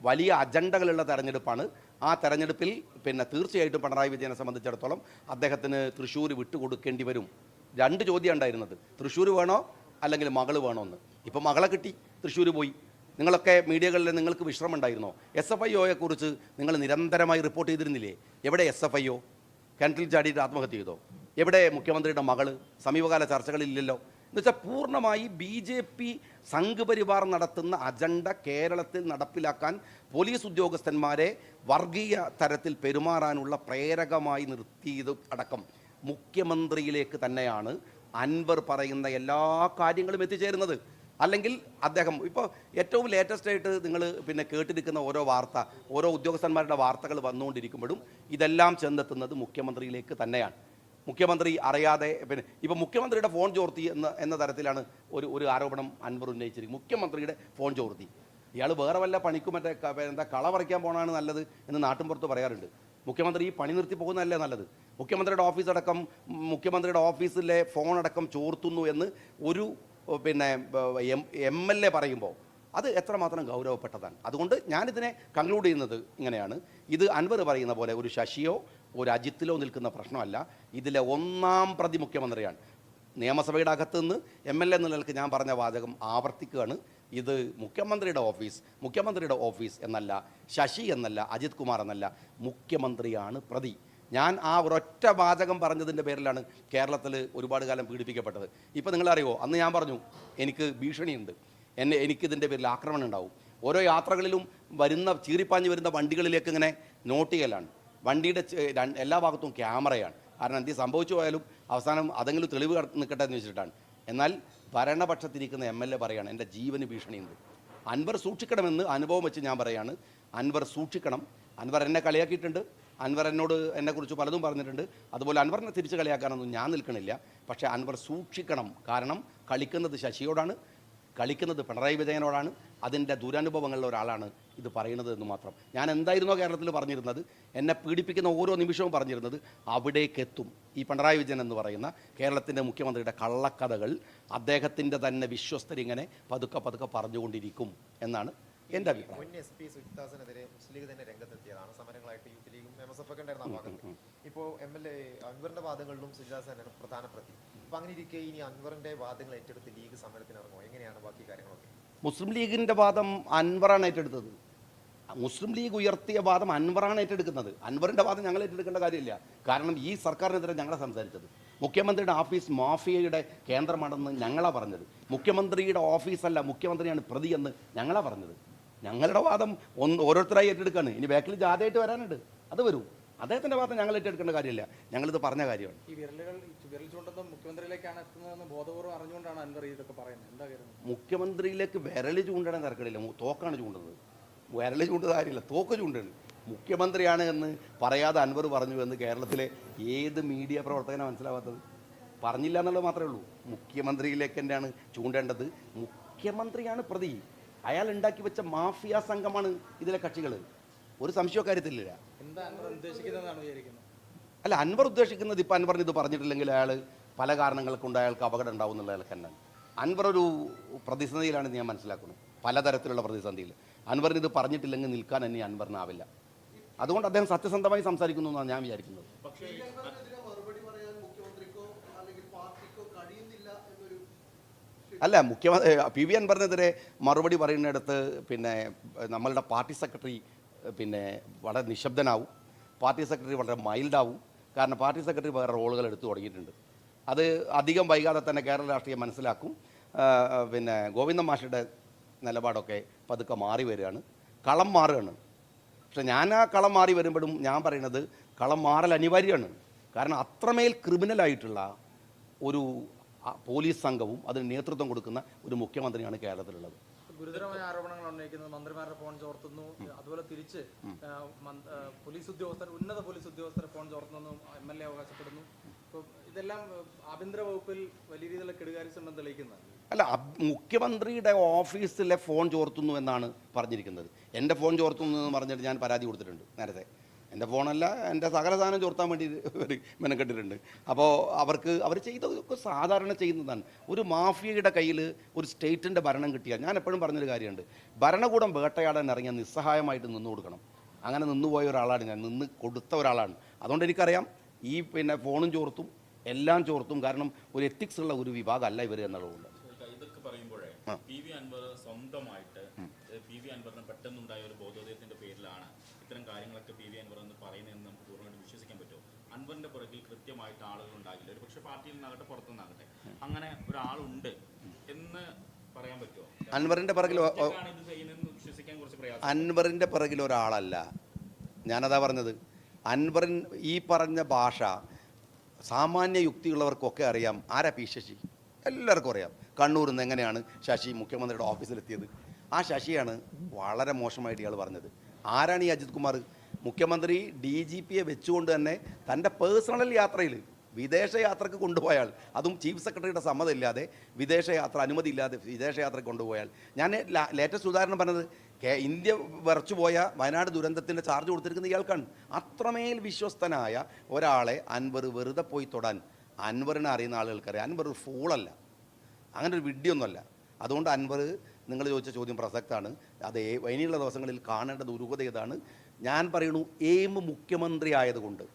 Speaker 3: വലിയ അജണ്ടകളുള്ള തെരഞ്ഞെടുപ്പാണ്. ആ തെരഞ്ഞെടുപ്പിൽ പിന്നെ തീർച്ചയായിട്ടും പിണറായി വിജയനെ സംബന്ധിച്ചിടത്തോളം അദ്ദേഹത്തിന് തൃശ്ശൂർ വിട്ടുകൊടുക്കേണ്ടി വരും. രണ്ട് ചോദ്യം ഉണ്ടായിരുന്നത്. തൃശ്ശൂർ വേണോ അല്ലെങ്കിൽ മകൾ വേണോ എന്ന് ഇപ്പം മകളെ കിട്ടി. തൃശ്ശൂർ പോയി. നിങ്ങളൊക്കെ മീഡിയകളിൽ നിങ്ങൾക്ക് വിശ്രമം ഉണ്ടായിരുന്നോ എസ് എഫ് ഐ ഒയെക്കുറിച്ച് നിങ്ങൾ നിരന്തരമായി റിപ്പോർട്ട് ചെയ്തിരുന്നില്ലേ? എവിടെ എസ് എഫ് ഐ ഒ കിണറ്റിൽ ചാടിയിട്ട് ആത്മഹത്യ ചെയ്തോ? എവിടെ മുഖ്യമന്ത്രിയുടെ മകൾ? സമീപകാല ചർച്ചകളിലില്ലല്ലോ എന്നുവെച്ചാൽ പൂർണമായി ബി ജെ പി സംഘപരിവാർ നടത്തുന്ന അജണ്ട കേരളത്തിൽ നടപ്പിലാക്കാൻ പോലീസ് ഉദ്യോഗസ്ഥന്മാരെ വർഗീയ തരത്തിൽ പെരുമാറാനുള്ള പ്രേരകമായി നിർത്തിയത് അടക്കം മുഖ്യമന്ത്രിയിലേക്ക് തന്നെയാണ് അൻവർ പറയുന്ന എല്ലാ കാര്യങ്ങളും എത്തിച്ചേരുന്നത്. അല്ലെങ്കിൽ അദ്ദേഹം ഇപ്പോൾ ഏറ്റവും ലേറ്റസ്റ്റ് ആയിട്ട് നിങ്ങൾ പിന്നെ കേട്ടിരിക്കുന്ന ഓരോ വാർത്ത ഓരോ ഉദ്യോഗസ്ഥന്മാരുടെ വാർത്തകൾ വന്നുകൊണ്ടിരിക്കുമ്പോഴും ഇതെല്ലാം ചെന്നെത്തുന്നത് മുഖ്യമന്ത്രിയിലേക്ക് തന്നെയാണ്. മുഖ്യമന്ത്രി അറിയാതെ പിന്നെ ഇപ്പോൾ മുഖ്യമന്ത്രിയുടെ ഫോൺ ചോർത്തി എന്ന എന്ന തരത്തിലാണ് ഒരു ഒരു ആരോപണം അൻവർ ഉന്നയിച്ചിരിക്കുന്നത്. മുഖ്യമന്ത്രിയുടെ ഫോൺ ചോർത്തി. ഇയാൾ വേറെ വല്ല പണിക്കും മറ്റേ എന്താ കള പറിക്കാൻ പോകണമാണ് നല്ലത് എന്ന് നാട്ടിൻപുറത്ത് പറയാറുണ്ട്. മുഖ്യമന്ത്രി ഈ പണി നിർത്തി പോകുന്നതല്ലേ നല്ലത്? മുഖ്യമന്ത്രിയുടെ ഓഫീസ് അടക്കം മുഖ്യമന്ത്രിയുടെ ഓഫീസിലെ ഫോൺ അടക്കം ചോർത്തുന്നു എന്ന് ഒരു പിന്നെ എം എം എൽ എ പറയുമ്പോൾ അത് എത്രമാത്രം ഗൗരവപ്പെട്ടതാണ്. അതുകൊണ്ട് ഞാനിതിനെ കൺക്ലൂഡ് ചെയ്യുന്നത് ഇങ്ങനെയാണ്. ഇത് അൻവർ പറയുന്ന പോലെ ഒരു ശശിയോ ഒരു അജിത്തിലോ നിൽക്കുന്ന പ്രശ്നമല്ല. ഇതിലെ ഒന്നാം പ്രതി മുഖ്യമന്ത്രിയാണ്. നിയമസഭയുടെ അകത്തു നിന്ന് എം എൽ എ എന്ന നിലയ്ക്ക് ഞാൻ പറഞ്ഞ വാചകം ആവർത്തിക്കുകയാണ്. ഇത് മുഖ്യമന്ത്രിയുടെ ഓഫീസ് മുഖ്യമന്ത്രിയുടെ ഓഫീസ് എന്നല്ല ശശി എന്നല്ല അജിത് കുമാർ എന്നല്ല മുഖ്യമന്ത്രിയാണ് പ്രതി. ഞാൻ ആ ഒരൊറ്റ വാചകം പറഞ്ഞതിന്റെ പേരിലാണ് കേരളത്തിൽ ഒരുപാട് കാലം പീഡിപ്പിക്കപ്പെട്ടത്. ഇപ്പോൾ നിങ്ങളറിയോ അന്ന് ഞാൻ പറഞ്ഞു എനിക്ക് ഭീഷണിയുണ്ട്. എന്നെ എനിക്കിതിന്റെ പേരിൽ ആക്രമണം ഉണ്ടാവും. ഓരോ യാത്രകളിലും വരുന്ന ചീറിപ്പാഞ്ഞ് വരുന്ന വണ്ടികളിലേക്ക് ഇങ്ങനെ നോട്ട് ചെയ്യലാണ് വണ്ടിയുടെ എല്ലാ ഭാഗത്തും ക്യാമറയാണ്. കാരണം എന്ത് സംഭവിച്ചു പോയാലും അവസാനം അതെങ്കിലും തെളിവ് കട- നിൽക്കട്ടെ എന്ന് വെച്ചിട്ടാണ്. എന്നാൽ ഭരണപക്ഷത്തിരിക്കുന്ന എം എൽ എ പറയാണ് എന്റെ ജീവന് ഭീഷണിയുണ്ട്. അൻവർ സൂക്ഷിക്കണമെന്ന് അനുഭവം വെച്ച് ഞാൻ പറയാണ് അൻവർ സൂക്ഷിക്കണം. അൻവർ എന്നെ കളിയാക്കിയിട്ടുണ്ട്. അൻവർ എന്നോട് എന്നെക്കുറിച്ച് പലതും പറഞ്ഞിട്ടുണ്ട്. അതുപോലെ അൻവറിനെ തിരിച്ച് കളിയാക്കാനൊന്നും ഞാൻ നിൽക്കണില്ല. പക്ഷേ അൻവർ സൂക്ഷിക്കണം. കാരണം കളിക്കുന്നത് ശശിയോടാണ് കളിക്കുന്നത് പിണറായി വിജയനോടാണ് അതിന്റെ ദുരനുഭവങ്ങളിലെ ഒരാളാണ് ഇത് പറയുന്നത് എന്ന് മാത്രം. ഞാൻ എന്തായിരുന്നോ കേരളത്തിൽ പറഞ്ഞിരുന്നത്? എന്നെ പീഡിപ്പിക്കുന്ന ഓരോ നിമിഷവും പറഞ്ഞിരുന്നത് അവിടേക്കെത്തും ഈ പിണറായി വിജയൻ എന്ന് പറയുന്ന കേരളത്തിന്റെ മുഖ്യമന്ത്രിയുടെ കള്ളക്കഥകൾ അദ്ദേഹത്തിന്റെ തന്നെ വിശ്വസ്തരിങ്ങനെ പതുക്കെ പതുക്കെ പറഞ്ഞുകൊണ്ടിരിക്കും എന്നാണ് എന്റെ അഭിപ്രായം?
Speaker 5: മുൻ എസ് പി സുജിദാസിനെതിരെ മുസ്ലിം ലീഗ് തന്നെ രംഗത്തെത്തിയതാണ് സമരങ്ങളായിട്ട് യൂത്ത് ലീഗും എം എസ് എഫ് ഒക്കെ ഉണ്ടായിരുന്ന ആ ഭാഗത്ത്. ഇപ്പോൾ എം എൽ എ അൻവറിന്റെ വാദങ്ങളിലും സുജിതാസ് തന്നെയാണ് പ്രധാന പ്രതി അപ്പൊ അങ്ങനെ ഇരിക്കെ ഇനി അൻവറിന്റെ വാദങ്ങൾ ഏറ്റെടുത്ത് ലീഗ് സമരത്തിന് ഇറങ്ങുമോ എങ്ങനെയാണ് ബാക്കി കാര്യങ്ങളൊക്കെ?
Speaker 3: മുസ്ലിം ലീഗിന്റെ വാദം അൻവറാണ് ഏറ്റെടുത്തത്. മുസ്ലിം ലീഗ് ഉയർത്തിയ വാദം അൻവറാണ് ഏറ്റെടുക്കുന്നത്. അൻവറിന്റെ വാദം ഞങ്ങൾ ഏറ്റെടുക്കേണ്ട കാര്യമില്ല. കാരണം ഈ സർക്കാരിനെതിരെ ഞങ്ങളെ സംസാരിച്ചത്. മുഖ്യമന്ത്രിയുടെ ഓഫീസ് മാഫിയയുടെ കേന്ദ്രമാണെന്ന് ഞങ്ങളാ പറഞ്ഞത്. മുഖ്യമന്ത്രിയുടെ ഓഫീസല്ല മുഖ്യമന്ത്രിയാണ് പ്രതി എന്ന് ഞങ്ങളാ പറഞ്ഞത്. ഞങ്ങളുടെ വാദം ഒന്ന് ഓരോരുത്തരായി ഏറ്റെടുക്കാണ്. ഇനി ബാക്കിൽ ജാഥയായിട്ട് വരാനുണ്ട്. അത് വരൂ. അദ്ദേഹത്തിന്റെ വാദം ഞങ്ങൾ ഏറ്റെടുക്കേണ്ട കാര്യമില്ല. ഞങ്ങളിത് പറഞ്ഞ കാര്യമാണ്.
Speaker 6: ഈ വിരലുകൾ വിരൽ ചൂണ്ടുന്നത് മുഖ്യമന്ത്രിയിലേക്കാണ് എത്തുന്നതെന്ന് ബോധപൂർവം അറിഞ്ഞുകൊണ്ടാണ് അൻവർ ഇതൊക്കെ പറയുന്നത്. എന്താ കാര്യം?
Speaker 3: മുഖ്യമന്ത്രിയിലേക്ക് വിരൽ ചൂണ്ടണ തിരക്കടില്ല തോക്കാണ് ചൂണ്ടുന്നത് വിരൽ ചൂണ്ടത് കാര്യമില്ല. തോക്ക് ചൂണ്ടാണ്. മുഖ്യമന്ത്രിയാണ് എന്ന് പറയാതെ അൻവർ പറഞ്ഞു എന്ന് കേരളത്തിലെ ഏത് മീഡിയ പ്രവർത്തകനാണ് മനസ്സിലാവാത്തത്? പറഞ്ഞില്ല എന്നുള്ളത് മാത്രമേ ഉള്ളൂ. മുഖ്യമന്ത്രിയിലേക്ക് തന്നെയാണ് ചൂണ്ടേണ്ടത്? മുഖ്യമന്ത്രിയാണ് പ്രതി. അയാൾ ഉണ്ടാക്കി വെച്ച മാഫിയ സംഘമാണ് ഇതിലെ കക്ഷികൾ ഒരു സംശയ കാര്യത്തിലില്ല. അല്ല അൻവർ ഉദ്ദേശിക്കുന്നത് ഇപ്പം അൻവറിന് ഇത് പറഞ്ഞിട്ടില്ലെങ്കിൽ അയാൾ പല കാരണങ്ങൾ കൊണ്ട് അയാൾക്ക് അപകടം ഉണ്ടാവും എന്നുള്ള അയാൾക്ക് തന്നെ അൻവർ ഒരു പ്രതിസന്ധിയിലാണ് ഞാൻ മനസ്സിലാക്കുന്നത്. പലതരത്തിലുള്ള പ്രതിസന്ധിയിൽ. അൻവറിന് ഇത് പറഞ്ഞിട്ടില്ലെങ്കിൽ നിൽക്കാൻ തന്നെ അൻവറിനാവില്ല അതുകൊണ്ട് അദ്ദേഹം സത്യസന്ധമായി സംസാരിക്കുന്നു എന്നാണ് ഞാൻ വിചാരിക്കുന്നത്. അല്ല മുഖ്യമന്ത്രി പി വി അൻവറിനെതിരെ മറുപടി പറയുന്നിടത്ത് പിന്നെ നമ്മളുടെ പാർട്ടി സെക്രട്ടറി പിന്നെ വളരെ നിശബ്ദനാവും. പാർട്ടി സെക്രട്ടറി വളരെ മൈൽഡാവും. കാരണം പാർട്ടി സെക്രട്ടറി വേറെ റോളുകൾ എടുത്തു തുടങ്ങിയിട്ടുണ്ട്. അത് അധികം വൈകാതെ തന്നെ കേരള രാഷ്ട്രീയം മനസ്സിലാക്കും. പിന്നെ ഗോവിന്ദ മാഷയുടെ നിലപാടൊക്കെ പതുക്കെ മാറി വരികയാണ്. കളം മാറുകയാണ്. പക്ഷേ ഞാൻ ആ കളം മാറി വരുമ്പോഴും ഞാൻ പറയുന്നത് കളം മാറൽ അനിവാര്യമാണ്. കാരണം അത്രമേൽ ക്രിമിനലായിട്ടുള്ള ഒരു പോലീസ് സംഘവും അതിന് നേതൃത്വം കൊടുക്കുന്ന ഒരു മുഖ്യമന്ത്രിയാണ് കേരളത്തിലുള്ളത്.
Speaker 6: ഗുരുതരമായ ആരോപണങ്ങൾ ഉന്നയിക്കുന്നത് മന്ത്രിമാരുടെ ഫോൺ ചോർത്തുന്നു. അതുപോലെ തിരിച്ച് പോലീസ് ഉദ്യോഗസ്ഥർ ഉന്നത പോലീസ് ഉദ്യോഗസ്ഥരെ ഫോൺ ചോർത്തുന്നു എം എൽ എ അവകാശപ്പെടുന്നു. ഇതെല്ലാം ആഭ്യന്തര വകുപ്പിൽ വലിയ രീതിയിലുള്ള കെടുകാര്യസ്ഥുണ്ടെന്ന് തെളിയിക്കുന്നത്
Speaker 3: അല്ല മുഖ്യമന്ത്രിയുടെ ഓഫീസിലെ ഫോൺ ചോർത്തുന്നു എന്നാണ് പറഞ്ഞിരിക്കുന്നത്. എന്റെ ഫോൺ ചോർത്തുന്നു എന്ന് പറഞ്ഞിട്ട് ഞാൻ പരാതി കൊടുത്തിട്ടുണ്ട് നേരത്തെ. എന്റെ ഫോണല്ല എന്റെ സകല സാധനം ചോർത്താൻ വേണ്ടി മെനക്കെട്ടിട്ടുണ്ട്. അപ്പോൾ അവർക്ക് അവർ ചെയ്തൊക്കെ സാധാരണ ചെയ്യുന്നതാണ്. ഒരു മാഫിയയുടെ കയ്യിൽ ഒരു സ്റ്റേറ്റിന്റെ ഭരണം കിട്ടിയാൽ ഞാൻ എപ്പോഴും പറഞ്ഞൊരു കാര്യമുണ്ട്. ഭരണകൂടം വേട്ടയാടാൻ ഇറങ്ങിയാൽ നിസ്സഹായമായിട്ട് നിന്ന് കൊടുക്കണം. അങ്ങനെ നിന്നുപോയ ഒരാളാണ് ഞാൻ നിന്ന് കൊടുത്ത ഒരാളാണ്. അതുകൊണ്ട് എനിക്കറിയാം ഈ പിന്നെ ഫോണും ചോർത്തും എല്ലാം ചോർത്തും. കാരണം ഒരു എത്തിക്സ് ഉള്ള ഒരു വിഭാഗമല്ല ഇവർ എന്നുള്ളതുകൊണ്ട്.
Speaker 7: ഇതൊക്കെ പറയുമ്പോഴേ പി വി അൻവർ സ്വന്തമായിട്ട് പി വി അൻവറിന് പെട്ടെന്നുണ്ടായ ഒരു ബോധോദയത്തിന്റെ പേരിലാണ് ഇത്തരം കാര്യങ്ങളൊക്കെ പി വി അൻവർ എന്ന് പറയുന്നതെന്ന് നമുക്ക് പൂർണമായിട്ട് വിശ്വസിക്കാൻ പറ്റുമോ? അൻവറിന്റെ പുറകിൽ കൃത്യമായിട്ട് ആളുകൾ ഉണ്ടാകില്ല. ഒരു പക്ഷേ പാർട്ടിയിൽ നിന്നാകട്ടെ പുറത്തുനിന്നാകട്ടെ. അങ്ങനെ ഒരാളുണ്ട് എന്ന് പറയാൻ പറ്റുമോ?
Speaker 3: അൻവറിന്റെ പുറകിൽ
Speaker 7: വിശ്വസിക്കാൻ കുറച്ച് പ്രയാസം.
Speaker 3: അൻവറിന്റെ പിറകിൽ ഒരാളല്ല. ഞാനതാ പറഞ്ഞത്. അൻവറിൻ ഈ പറഞ്ഞ ഭാഷ സാമാന്യ യുക്തിയുള്ളവർക്കൊക്കെ അറിയാം. ആരാ പി ശശി? എല്ലാവർക്കും അറിയാം. കണ്ണൂരിൽ നിന്ന് എങ്ങനെയാണ് ശശി മുഖ്യമന്ത്രിയുടെ ഓഫീസിലെത്തിയത്? ആ ശശിയാണ് വളരെ മോശമായിട്ട് ഇയാൾ പറഞ്ഞത്. ആരാണ് ഈ അജിത് കുമാർ? മുഖ്യമന്ത്രി ഡി ജി പിയെ വെച്ചുകൊണ്ട് തന്നെ തന്റെ പേഴ്സണൽ യാത്രയിൽ വിദേശയാത്രക്ക് കൊണ്ടുപോയാൽ അതും ചീഫ് സെക്രട്ടറിയുടെ സമ്മതമില്ലാതെ വിദേശയാത്ര അനുമതിയില്ലാതെ വിദേശയാത്രയ്ക്ക് കൊണ്ടുപോയാൽ. ഞാൻ ലേറ്റസ്റ്റ് ഉദാഹരണം പറഞ്ഞത് കേ- ഇന്ത്യ വിറച്ചുപോയ വയനാട് ദുരന്തത്തിന്റെ ചാർജ് കൊടുത്തിരിക്കുന്ന ഇയാൾക്കാണ്. അത്രമേൽ വിശ്വസ്തനായ ഒരാളെ അൻവർ വെറുതെ പോയി തൊടാൻ അൻവറിനെ അറിയുന്ന ആളുകൾക്കറിയാം. അൻവർ ഒരു ഫൂളല്ല അങ്ങനെ ഒരു വിഡ്ഡിയൊന്നുമല്ല അതുകൊണ്ട് അൻവർ നിങ്ങൾ ചോദിച്ച ചോദ്യം പ്രസക്തമാണ് അത് ഇനിയുള്ള ദിവസങ്ങളിൽ കാണേണ്ട ദുരൂഹത ഇതാണ് ഞാൻ പറയുന്നു എയിം മുഖ്യമന്ത്രി ആയതുകൊണ്ട്.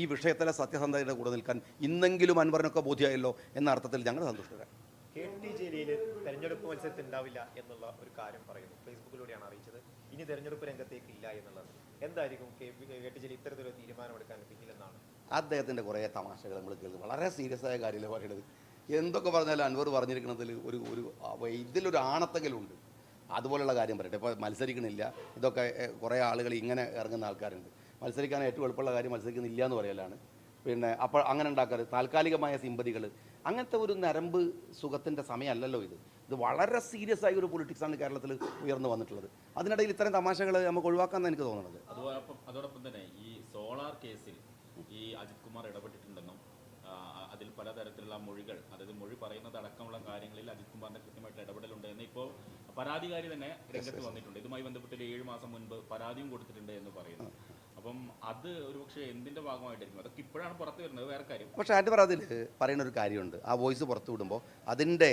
Speaker 3: ഈ വിഷയത്തിലെ സത്യസന്ധതയുടെ കൂടെ നിൽക്കാൻ ഇന്നെങ്കിലും അൻവറിനൊക്കെ ബോധ്യമായല്ലോ എന്ന അർത്ഥത്തിൽ ഞങ്ങൾ സന്തുഷ്ടരാണ്.
Speaker 5: കെ ടി ജലീൽ തെരഞ്ഞെടുപ്പ് മത്സരത്തിൽ ഉണ്ടാവില്ല എന്നുള്ള ഒരു കാര്യം പറയുന്നു. ഫേസ്ബുക്കിലൂടെയാണ് അറിയിച്ചത്. ഇനി തെരഞ്ഞെടുപ്പ് രംഗത്തേക്ക് ഇല്ല എന്നുള്ളത്. എന്തായിരിക്കും കെ ടി ജലീൽ ഇത്തരത്തിലൊരു തീരുമാനമെടുക്കാൻ പിന്നിലെന്നാണ്?
Speaker 3: അദ്ദേഹത്തിന്റെ കുറേ തമാശകൾ നമ്മൾ കേൾക്കുന്നത് വളരെ സീരിയസ് ആയ കാര്യമല്ലേ പറയുന്നത്? എന്തൊക്കെ പറഞ്ഞാലും അൻവർ പറഞ്ഞിരിക്കുന്നതിൽ ഒരു ഒരു ഇതിലൊരു ആണത്തെങ്കിലുണ്ട് അതുപോലെയുള്ള കാര്യം പറയട്ടെ. ഇപ്പോൾ മത്സരിക്കണില്ല. ഇതൊക്കെ കുറേ ആളുകൾ ഇങ്ങനെ ഇറങ്ങുന്ന ആൾക്കാരുണ്ട്. മത്സരിക്കാൻ ഏറ്റവും എളുപ്പമുള്ള കാര്യം മത്സരിക്കുന്നില്ല എന്ന് പറയലാണ്. പിന്നെ അപ്പോൾ അങ്ങനെ ഉണ്ടാക്കരുത് താൽക്കാലികമായ സിമ്പതികൾ. അങ്ങനത്തെ ഒരു നരമ്പ് സുഖത്തിന്റെ സമയമല്ലല്ലോ ഇത്. ഇത് വളരെ സീരിയസ് ആയ ഒരു പൊളിറ്റിക്സാണ് കേരളത്തിൽ ഉയർന്നു വന്നിട്ടുള്ളത്. അതിനിടയിൽ ഇത്തരം തമാശകൾ നമുക്ക് ഒഴിവാക്കാമെന്ന് എനിക്ക് തോന്നുന്നത്.
Speaker 7: അതോടൊപ്പം തന്നെ ഈ സോളാർ കേസിൽ ഈ അജിത് കുമാർ അതിൽ പലതരത്തിലുള്ള മൊഴികൾ അതായത് മൊഴി പറയുന്നത് അടക്കമുള്ള കാര്യങ്ങളിൽ അജിത് കുമാറിന്റെ കൃത്യമായിട്ട് ഇടപെടലുണ്ട് എന്ന് ഇപ്പോൾ പരാതികാരി തന്നെ രംഗത്ത് വന്നിട്ടുണ്ട്. ഇതുമായി ബന്ധപ്പെട്ട് ഏഴ് മാസം മുൻപ് പരാതിയും കൊടുത്തിട്ടുണ്ട് എന്ന് പറയുന്നു. അപ്പം അത് ഒരുപക്ഷെ എന്തിന്റെ ഭാഗമായിട്ടായിരിക്കും? അതൊക്കെ ഇപ്പോഴാണ് പുറത്തു വരുന്നത് വേറെ കാര്യം.
Speaker 3: പക്ഷേ അതിന്റെ അതിൽ പറയുന്ന ഒരു കാര്യമുണ്ട്. ആ വോയിസ് പുറത്തു വിടുമ്പോൾ അതിന്റെ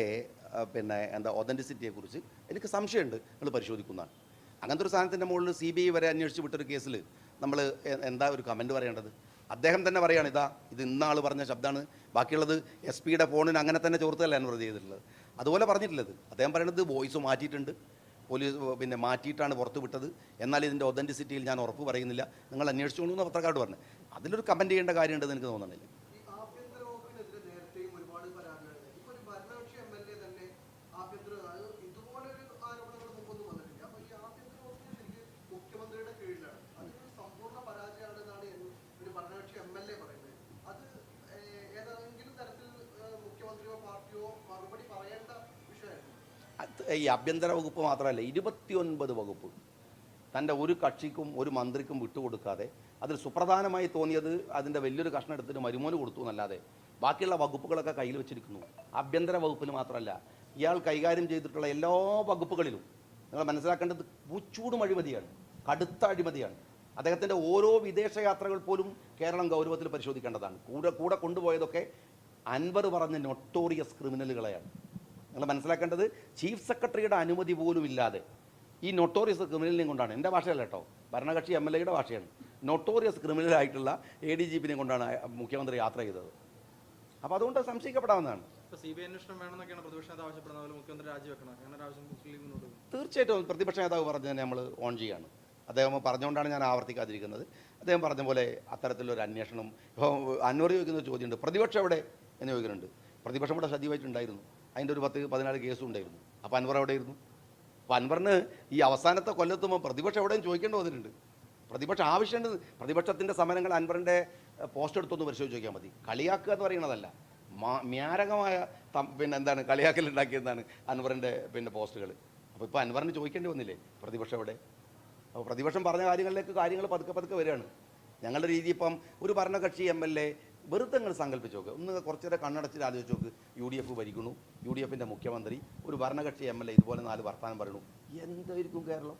Speaker 3: ആ, പിന്നെ എന്താ ഒതന്റിസിറ്റിയെക്കുറിച്ച് എനിക്ക് സംശയമുണ്ട്. നിങ്ങൾ പരിശോധിക്കുന്നതാണ്. അങ്ങനത്തെ ഒരു സാധനത്തിന്റെ മുകളിൽ സി ബി ഐ വരെ അന്വേഷിച്ച് വിട്ടൊരു കേസിൽ നമ്മൾ എന്താ ഒരു കമന്റ് പറയേണ്ടത്? അദ്ദേഹം തന്നെ പറയുകയാണ് ഇതാ ഇത് ഇന്നാൾ പറഞ്ഞ ശബ്ദമാണ് ബാക്കിയുള്ളത് എസ് പിയുടെ ഫോണിന് അങ്ങനെ തന്നെ ചോർത്തല്ല അൻവർ ചെയ്തിട്ടുള്ളത്. അതുപോലെ പറഞ്ഞിട്ടുള്ളത് അദ്ദേഹം പറയുന്നത് വോയിസ് മാറ്റിയിട്ടുണ്ട്. പോലീസ് പിന്നെ മാറ്റിയിട്ടാണ് പുറത്ത് വിട്ടത്. എന്നാൽ ഇതിന്റെ ഒതന്റിസിറ്റിയിൽ ഞാൻ ഉറപ്പ് പറയുന്നില്ല. നിങ്ങൾ അന്വേഷിച്ചോളൂ എന്ന് പത്രക്കാരോട് പറഞ്ഞു അതിലൊരു കമന്റ് ചെയ്യേണ്ട കാര്യമുണ്ടെന്ന് എനിക്ക് തോന്നുന്നില്ല
Speaker 8: ഈ ആഭ്യന്തര വകുപ്പിനെതിരെ നേരത്തെയും ഒരുപാട് പരാതികളുണ്ട് ഇപ്പൊ ഒരു ഭരണകക്ഷി എം എൽ എ തന്നെ ആഭ്യന്തര അത് ഇതുപോലൊരു ആരോപണങ്ങൾ മുമ്പൊന്നും വന്നിട്ടില്ല അപ്പൊ ഈ ആഭ്യന്തര വകുപ്പിന് ശരിക്കും മുഖ്യമന്ത്രിയുടെ കീഴിലാണ് അതൊരു സമ്പൂർണ പരാജയമാണെന്നാണ് എന്ന് ഒരു ഭരണകക്ഷി എം എൽ എ പറയുന്നത് അത് ഏഹ്, ഏതെങ്കിലും തരത്തിൽ ഏഹ്, മുഖ്യമന്ത്രിയോ പാർട്ടിയോ മറുപടി പറയേണ്ട വിഷയമായിരുന്നു
Speaker 3: ഈ ആഭ്യന്തര വകുപ്പ് മാത്രമല്ല ഇരുപത്തിയൊൻപത് വകുപ്പ് തന്റെ ഒരു കക്ഷിക്കും ഒരു മന്ത്രിക്കും വിട്ടുകൊടുക്കാതെ അതിൽ സുപ്രധാനമായി തോന്നിയത് അതിന്റെ വലിയൊരു കഷ്ണം എടുത്തിട്ട് മരുമോന് കൊടുത്തു എന്നല്ലാതെ ബാക്കിയുള്ള വകുപ്പുകളൊക്കെ കയ്യിൽ വെച്ചിരിക്കുന്നു. ആഭ്യന്തര വകുപ്പിന് മാത്രമല്ല ഇയാൾ കൈകാര്യം ചെയ്തിട്ടുള്ള എല്ലാ വകുപ്പുകളിലും നിങ്ങൾ മനസ്സിലാക്കേണ്ടത് പൂച്ചൂടും അഴിമതിയാണ് കടുത്ത അഴിമതിയാണ്. അദ്ദേഹത്തിന്റെ ഓരോ വിദേശയാത്രകൾ പോലും കേരളം ഗൗരവത്തിൽ പരിശോധിക്കേണ്ടതാണ്. കൂടെ കൂടെ കൊണ്ടുപോയതൊക്കെ അൻവർ പറഞ്ഞ നൊട്ടോറിയസ് ക്രിമിനലുകളെയാണ് നിങ്ങൾ മനസ്സിലാക്കേണ്ടത് ചീഫ് സെക്രട്ടറിയുടെ അനുമതി പോലും ഇല്ലാതെ ഈ നൊട്ടോറിയസ് ക്രിമിനലിനെയും കൊണ്ടാണ്. എന്റെ ഭാഷയല്ല കേട്ടോ. ഭരണകക്ഷി എം എൽ എയുടെ ഭാഷയാണ്. നൊട്ടോറിയസ് ക്രിമിനലായിട്ടുള്ള എ ഡി ജി പിനെ കൊണ്ടാണ് മുഖ്യമന്ത്രി യാത്ര ചെയ്തത്. അപ്പോൾ അതുകൊണ്ട് സംശയിക്കപ്പെടാവുന്നതാണ്. തീർച്ചയായിട്ടും പ്രതിപക്ഷ നേതാവ് പറഞ്ഞതിനെ നമ്മൾ ഓൺ ചെയ്യാണ്. അദ്ദേഹം പറഞ്ഞുകൊണ്ടാണ് ഞാൻ ആവർത്തിക്കാതിരിക്കുന്നത്. അദ്ദേഹം പറഞ്ഞ പോലെ അത്തരത്തിലൊരു അന്വേഷണം. ഇപ്പോൾ അന്വർ ചോദിക്കുന്ന ഒരു ചോദ്യമുണ്ട്. പ്രതിപക്ഷം എവിടെ എന്ന് ചോദിക്കുന്നുണ്ട്. പ്രതിപക്ഷം ഇവിടെ സജീവമായിട്ടുണ്ടായിരുന്നു അതിന്റെ ഒരു പത്ത് പതിനാല് കേസും ഉണ്ടായിരുന്നു. അപ്പോൾ അൻവർ എവിടെയായിരുന്നു? അപ്പോൾ അൻവറിന് ഈ അവസാനത്തെ കൊല്ലത്തുമ്പോൾ പ്രതിപക്ഷം എവിടെയും ചോദിക്കേണ്ടി വന്നിട്ടുണ്ട്. പ്രതിപക്ഷം ആവശ്യമുണ്ട് പ്രതിപക്ഷത്തിന്റെ സമരങ്ങൾ അൻവറിന്റെ പോസ്റ്റ് എടുത്തൊന്ന് പരിശോധിച്ച് നോക്കിയാൽ മതി. കളിയാക്കുക എന്ന് പറയുന്നതല്ല. മാ മ്യാരകമായ പിന്നെ എന്താണ് കളിയാക്കൽ ഉണ്ടാക്കിയതാണ് അൻവറിന്റെ പിന്നെ പോസ്റ്റുകൾ അപ്പോൾ ഇപ്പോൾ അൻവറിന് ചോദിക്കേണ്ടി വന്നില്ലേ പ്രതിപക്ഷം എവിടെ അപ്പോൾ പ്രതിപക്ഷം പറഞ്ഞ കാര്യങ്ങളിലേക്ക് കാര്യങ്ങൾ പതുക്കെ പതുക്കെ വരികയാണ്. ഞങ്ങളുടെ രീതി ഇപ്പം ഒരു ഭരണകക്ഷി എം എൽ എ വെറുതെ നിങ്ങൾ സങ്കല്പിച്ച് നോക്കുക ഒന്ന് കുറച്ചേരെ കണ്ണടച്ചിട്ട് ആലോചിച്ച് നോക്ക്. യു ഡി എഫ് ഭരിക്കുന്നു. യു ഡി എഫിന്റെ മുഖ്യമന്ത്രി ഒരു ഭരണകക്ഷി എം എൽ എ ഇതുപോലെ നാല് വർത്തമാനം പറയണു എന്തായിരിക്കും കേരളം?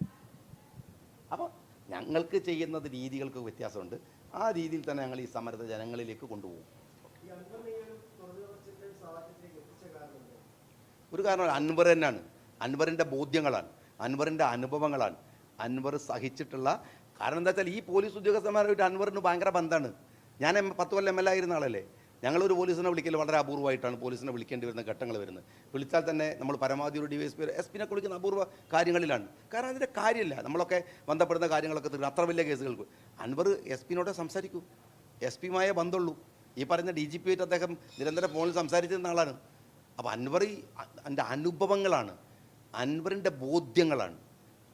Speaker 3: അപ്പോൾ ഞങ്ങൾക്ക് ചെയ്യുന്നത് രീതികൾക്ക് വ്യത്യാസമുണ്ട്. ആ രീതിയിൽ തന്നെ ഞങ്ങൾ ഈ സമരത്തെ ജനങ്ങളിലേക്ക് കൊണ്ടുപോകും.
Speaker 8: ഒരു കാരണം
Speaker 3: അൻവർ തന്നെയാണ്. അൻവറിന്റെ ബോധ്യങ്ങളാണ്. അൻവറിന്റെ അനുഭവങ്ങളാണ്. അൻവർ സഹിച്ചിട്ടുള്ള കാരണം എന്താ വെച്ചാൽ ഈ പോലീസ് ഉദ്യോഗസ്ഥന്മാരുമായിട്ട് അൻവറിന് ഭയങ്കര ബന്ധമാണ്. ഞാൻ എം പത്ത് കൊല്ലം എം എൽ ആയിരുന്ന ആളല്ലേ? ഞങ്ങളൊരു പോലീസിനെ വിളിക്കൽ വളരെ അപൂർവമായിട്ടാണ് പോലീസിനെ വിളിക്കേണ്ടി വരുന്ന ഘട്ടങ്ങൾ വരുന്നത്. വിളിച്ചാൽ തന്നെ നമ്മൾ പരമാവധി ഒരു D Y S P S പിനെ വിളിക്കുന്ന അപൂർവ കാര്യങ്ങളിലാണ്. കാരണം അതിന്റെ കാര്യമില്ല. നമ്മളൊക്കെ ബന്ധപ്പെടുന്ന കാര്യങ്ങളൊക്കെ തീർന്നു അത്ര വലിയ കേസുകൾക്ക്. അൻവർ എസ് പിനോട് സംസാരിക്കൂ. എസ് പിയുമായ ബന്ധമുള്ളൂ ഈ പറയുന്ന ഡി ജി പി ആയിട്ട് അദ്ദേഹം നിരന്തരം ഫോണിൽ സംസാരിച്ചിരുന്ന ആളാണ്. അപ്പോൾ അൻവർ എന്റെ അനുഭവങ്ങളാണ്. അൻവറിന്റെ ബോധ്യങ്ങളാണ്.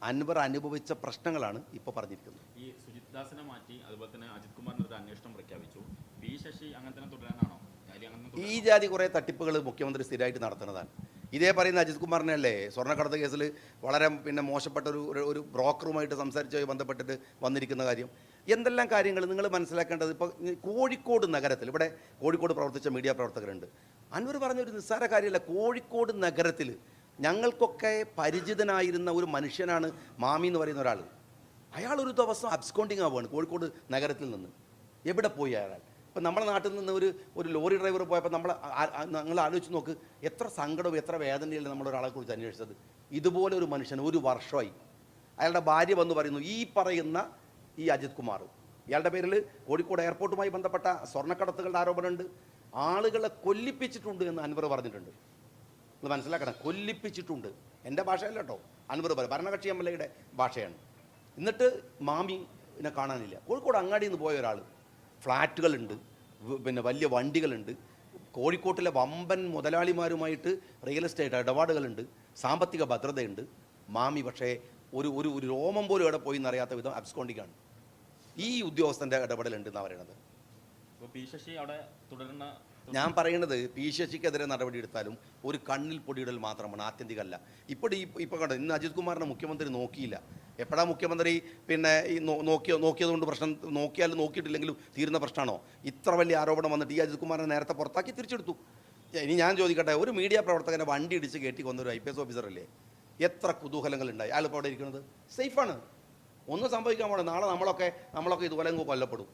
Speaker 3: അൻവർ അനുഭവിച്ച പ്രശ്നങ്ങളാണ് ഇപ്പോൾ പറഞ്ഞിരിക്കുന്നത്.
Speaker 7: ദാസിനെ മാറ്റി അതുപോലെ തന്നെ അജിത് കുമാറിന്റെ അന്വേഷണം പ്രഖ്യാപിച്ചു. പി ശശി അങ്ങനെ തന്നെ തുടരാനാണോ?
Speaker 3: ഈ ജാതി കുറേ തട്ടിപ്പുകൾ മുഖ്യമന്ത്രി സ്ഥിരമായിട്ട് നടത്തുന്നതാണ്. ഇതേ പറയുന്ന അജിത് കുമാറിനല്ലേ സ്വർണക്കടത്ത് കേസിൽ വളരെ പിന്നെ മോശപ്പെട്ട ഒരു ഒരു- ബ്രോക്കറുമായിട്ട് സംസാരിച്ച് ബന്ധപ്പെട്ടിട്ട് വന്നിരിക്കുന്ന കാര്യം. എന്തെല്ലാം കാര്യങ്ങൾ നിങ്ങൾ മനസ്സിലാക്കേണ്ടത്? ഇപ്പോൾ കോഴിക്കോട് നഗരത്തിൽ ഇവിടെ കോഴിക്കോട് പ്രവർത്തിച്ച മീഡിയ പ്രവർത്തകരുണ്ട്. അൻവർ പറഞ്ഞ ഒരു നിസ്സാര കാര്യമല്ല. കോഴിക്കോട് നഗരത്തിൽ ഞങ്ങൾക്കൊക്കെ പരിചിതനായിരുന്ന ഒരു മനുഷ്യനാണ് മാമി എന്ന് പറയുന്ന ഒരാൾ അയാൾ ഒരു ദിവസം അബ്സ്കോണ്ടിങ് ആവുകയാണ് കോഴിക്കോട് നഗരത്തിൽ നിന്ന്. എവിടെ പോയി അയാൾ? ഇപ്പം നമ്മുടെ നാട്ടിൽ നിന്ന് ഒരു ഒരു ലോറി ഡ്രൈവർ പോയപ്പോൾ നമ്മൾ നിങ്ങൾ ആലോചിച്ച് നോക്ക് എത്ര സങ്കടവും എത്ര വേദനയല്ലേ നമ്മളൊരാളെ കുറിച്ച് അന്വേഷിച്ചത്. ഇതുപോലെ ഒരു മനുഷ്യൻ ഒരു വർഷമായി. അയാളുടെ ഭാര്യ വന്ന് പറയുന്നു ഈ പറയുന്ന ഈ അജിത് കുമാർ. ഇയാളുടെ പേരിൽ കോഴിക്കോട് എയർപോർട്ടുമായി ബന്ധപ്പെട്ട സ്വർണക്കടത്തുകളുടെ ആരോപണമുണ്ട്. ആളുകളെ കൊല്ലിപ്പിച്ചിട്ടുണ്ട് എന്ന് അൻവർ പറഞ്ഞിട്ടുണ്ട്. നിങ്ങൾ മനസ്സിലാക്കണം കൊല്ലിപ്പിച്ചിട്ടുണ്ട്. എന്റെ ഭാഷയല്ല കേട്ടോ. അൻവർ പറയും ഭരണകക്ഷി എം എൽ എയുടെ ഭാഷയാണ്. എന്നിട്ട് മാമി പിന്നെ കാണാനില്ല. കോഴിക്കോട് അങ്ങാടിയിൽ നിന്ന് പോയ ഒരാൾ ഫ്ലാറ്റുകളുണ്ട് പിന്നെ വലിയ വണ്ടികളുണ്ട്. കോഴിക്കോട്ടിലെ വമ്പൻ മുതലാളിമാരുമായിട്ട് റിയൽ എസ്റ്റേറ്റ് ഇടപാടുകളുണ്ട് സാമ്പത്തിക ഭദ്രതയുണ്ട്. മാമി പക്ഷേ ഒരു ഒരു ഒരു രോമം പോലും ഇവിടെ പോയി എന്നറിയാത്ത വിധം അബ്സ്കോണ്ടിക്കാണ്. ഈ ഉദ്യോഗസ്ഥന്റെ ഇടപെടലുണ്ടെന്നാണ് പറയുന്നത്
Speaker 7: അപ്പോൾ പി ശശി അവിടെ തുടരുന്ന
Speaker 3: ഞാൻ പറയുന്നത് പി ശശിക്കെതിരെ നടപടിയെടുത്താലും ഒരു കണ്ണിൽ പൊടിയിടൽ മാത്രമാണ് ആത്യന്തികമല്ല. ഇപ്പോൾ ഈ ഇപ്പോൾ കണ്ടത് ഇന്ന് അജിത് കുമാറിനെ മുഖ്യമന്ത്രി നോക്കിയില്ല. എപ്പോഴാ മുഖ്യമന്ത്രി പിന്നെ ഈ നോക്കിയ നോക്കിയതുകൊണ്ട് പ്രശ്നം നോക്കിയാലും നോക്കിയിട്ടില്ലെങ്കിലും തീരുന്ന പ്രശ്നമാണോ? ഇത്ര വലിയ ആരോപണം വന്നിട്ട് ഈ അജിത് കുമാറിനെ നേരത്തെ പുറത്താക്കി തിരിച്ചെടുത്തു. ഇനി ഞാൻ ചോദിക്കട്ടെ ഒരു മീഡിയ പ്രവർത്തകനെ വണ്ടി ഇടിച്ച് കയറ്റി കൊന്നൊരു ഐ പി എസ് ഓഫീസറല്ലേ എത്ര അയാൾ ഇപ്പോൾ അവിടെ ഇരിക്കുന്നത് സേഫാണ്. ഒന്നും സംഭവിക്കാൻ പോകണം നാളെ നമ്മളൊക്കെ നമ്മളൊക്കെ ഇതുപോലെ കൊല്ലപ്പെടും.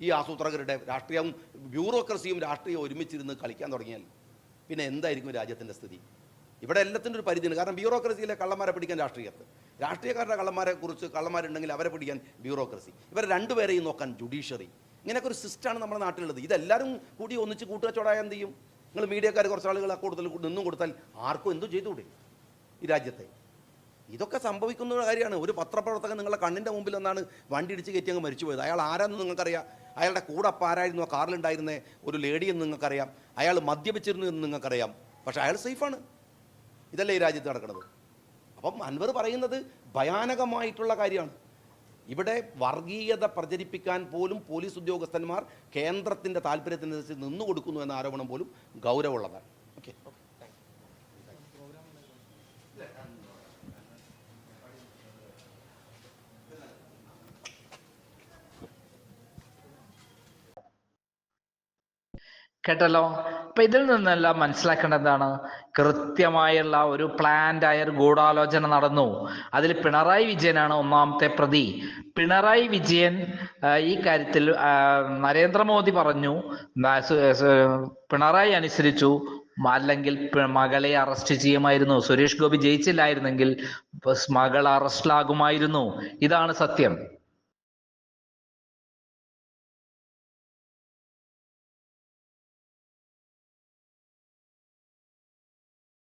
Speaker 3: ഈ ആസൂത്രകരുടെ രാഷ്ട്രീയവും ബ്യൂറോക്രസിയും രാഷ്ട്രീയവും ഒരുമിച്ചിരുന്ന് കളിക്കാൻ തുടങ്ങിയാൽ പിന്നെ എന്തായിരിക്കും രാജ്യത്തിന്റെ സ്ഥിതി? ഇവിടെ എല്ലാത്തിന്റെ ഒരു പരിധിയുണ്ട്. കാരണം ബ്യൂറോക്രസിയിലെ കള്ളന്മാരെ പിടിക്കാൻ രാഷ്ട്രീയത്ത്. രാഷ്ട്രീയക്കാരുടെ കള്ളന്മാരെ കുറിച്ച് കള്ളന്മാരുണ്ടെങ്കിൽ അവരെ പിടിക്കാൻ ബ്യൂറോക്രസി. ഇവരെ രണ്ടുപേരെയും നോക്കാൻ ജുഡീഷ്യറി. ഇങ്ങനെയൊക്കെ ഒരു സിസ്റ്റമാണ് നമ്മുടെ നാട്ടിലുള്ളത്. ഇതെല്ലാവരും കൂടി ഒന്നിച്ച് കൂട്ടുകച്ചവടായ എന്ത് ചെയ്യും? നിങ്ങൾ മീഡിയക്കാർ കുറച്ച് ആളുകൾ കൂടുതൽ നിന്നും കൊടുത്താൽ ആർക്കും എന്തും ചെയ്തുകൂടെ? ഈ രാജ്യത്തെ. ഇതൊക്കെ സംഭവിക്കുന്ന ഒരു കാര്യമാണ്. ഒരു പത്രപ്രവർത്തകൻ നിങ്ങളുടെ കണ്ണിന്റെ മുമ്പിൽ ഒന്നാണ് വണ്ടി ഇടിച്ച് കയറ്റി അങ്ങ് മരിച്ചു പോയത്. അയാൾ ആരാന്ന് നിങ്ങൾക്കറിയാം? അയാളുടെ കൂടെ അപ്പം ആരായിരുന്നു? ആ കാറിലുണ്ടായിരുന്ന ഒരു ലേഡി എന്ന് നിങ്ങൾക്കറിയാം. അയാൾ മദ്യപിച്ചിരുന്നു എന്ന് നിങ്ങൾക്കറിയാം. പക്ഷേ അയാൾ സേഫാണ്. ഇതല്ലേ ഈ രാജ്യത്ത് നടക്കുന്നത്. അപ്പം അൻവർ പറയുന്നത് ഭയാനകമായിട്ടുള്ള കാര്യമാണ്. ഇവിടെ വർഗീയത പ്രചരിപ്പിക്കാൻ പോലും പോലീസ് ഉദ്യോഗസ്ഥന്മാർ കേന്ദ്രത്തിന്റെ താല്പര്യത്തിനനുസരിച്ച് നിന്നു കൊടുക്കുന്നു എന്ന ആരോപണം പോലും ഗൗരവമുള്ളതാണ്.
Speaker 4: കേട്ടല്ലോ? അപ്പൊ ഇതിൽ നിന്നെല്ലാം മനസ്സിലാക്കേണ്ടത് എന്താണ് കൃത്യമായുള്ള ഒരു പ്ലാൻഡ് ആയ ഒരു ഗൂഢാലോചന നടന്നു. അതിൽ പിണറായി വിജയനാണ് ഒന്നാമത്തെ പ്രതി. പിണറായി വിജയൻ ഈ കാര്യത്തിൽ നരേന്ദ്രമോദി പറഞ്ഞു പിണറായി അനുസരിച്ചു അല്ലെങ്കിൽ മകളെ അറസ്റ്റ് ചെയ്യുമായിരുന്നു. സുരേഷ് ഗോപി ജയിച്ചില്ലായിരുന്നെങ്കിൽ മകൾ അറസ്റ്റിലാകുമായിരുന്നു ഇതാണ് സത്യം.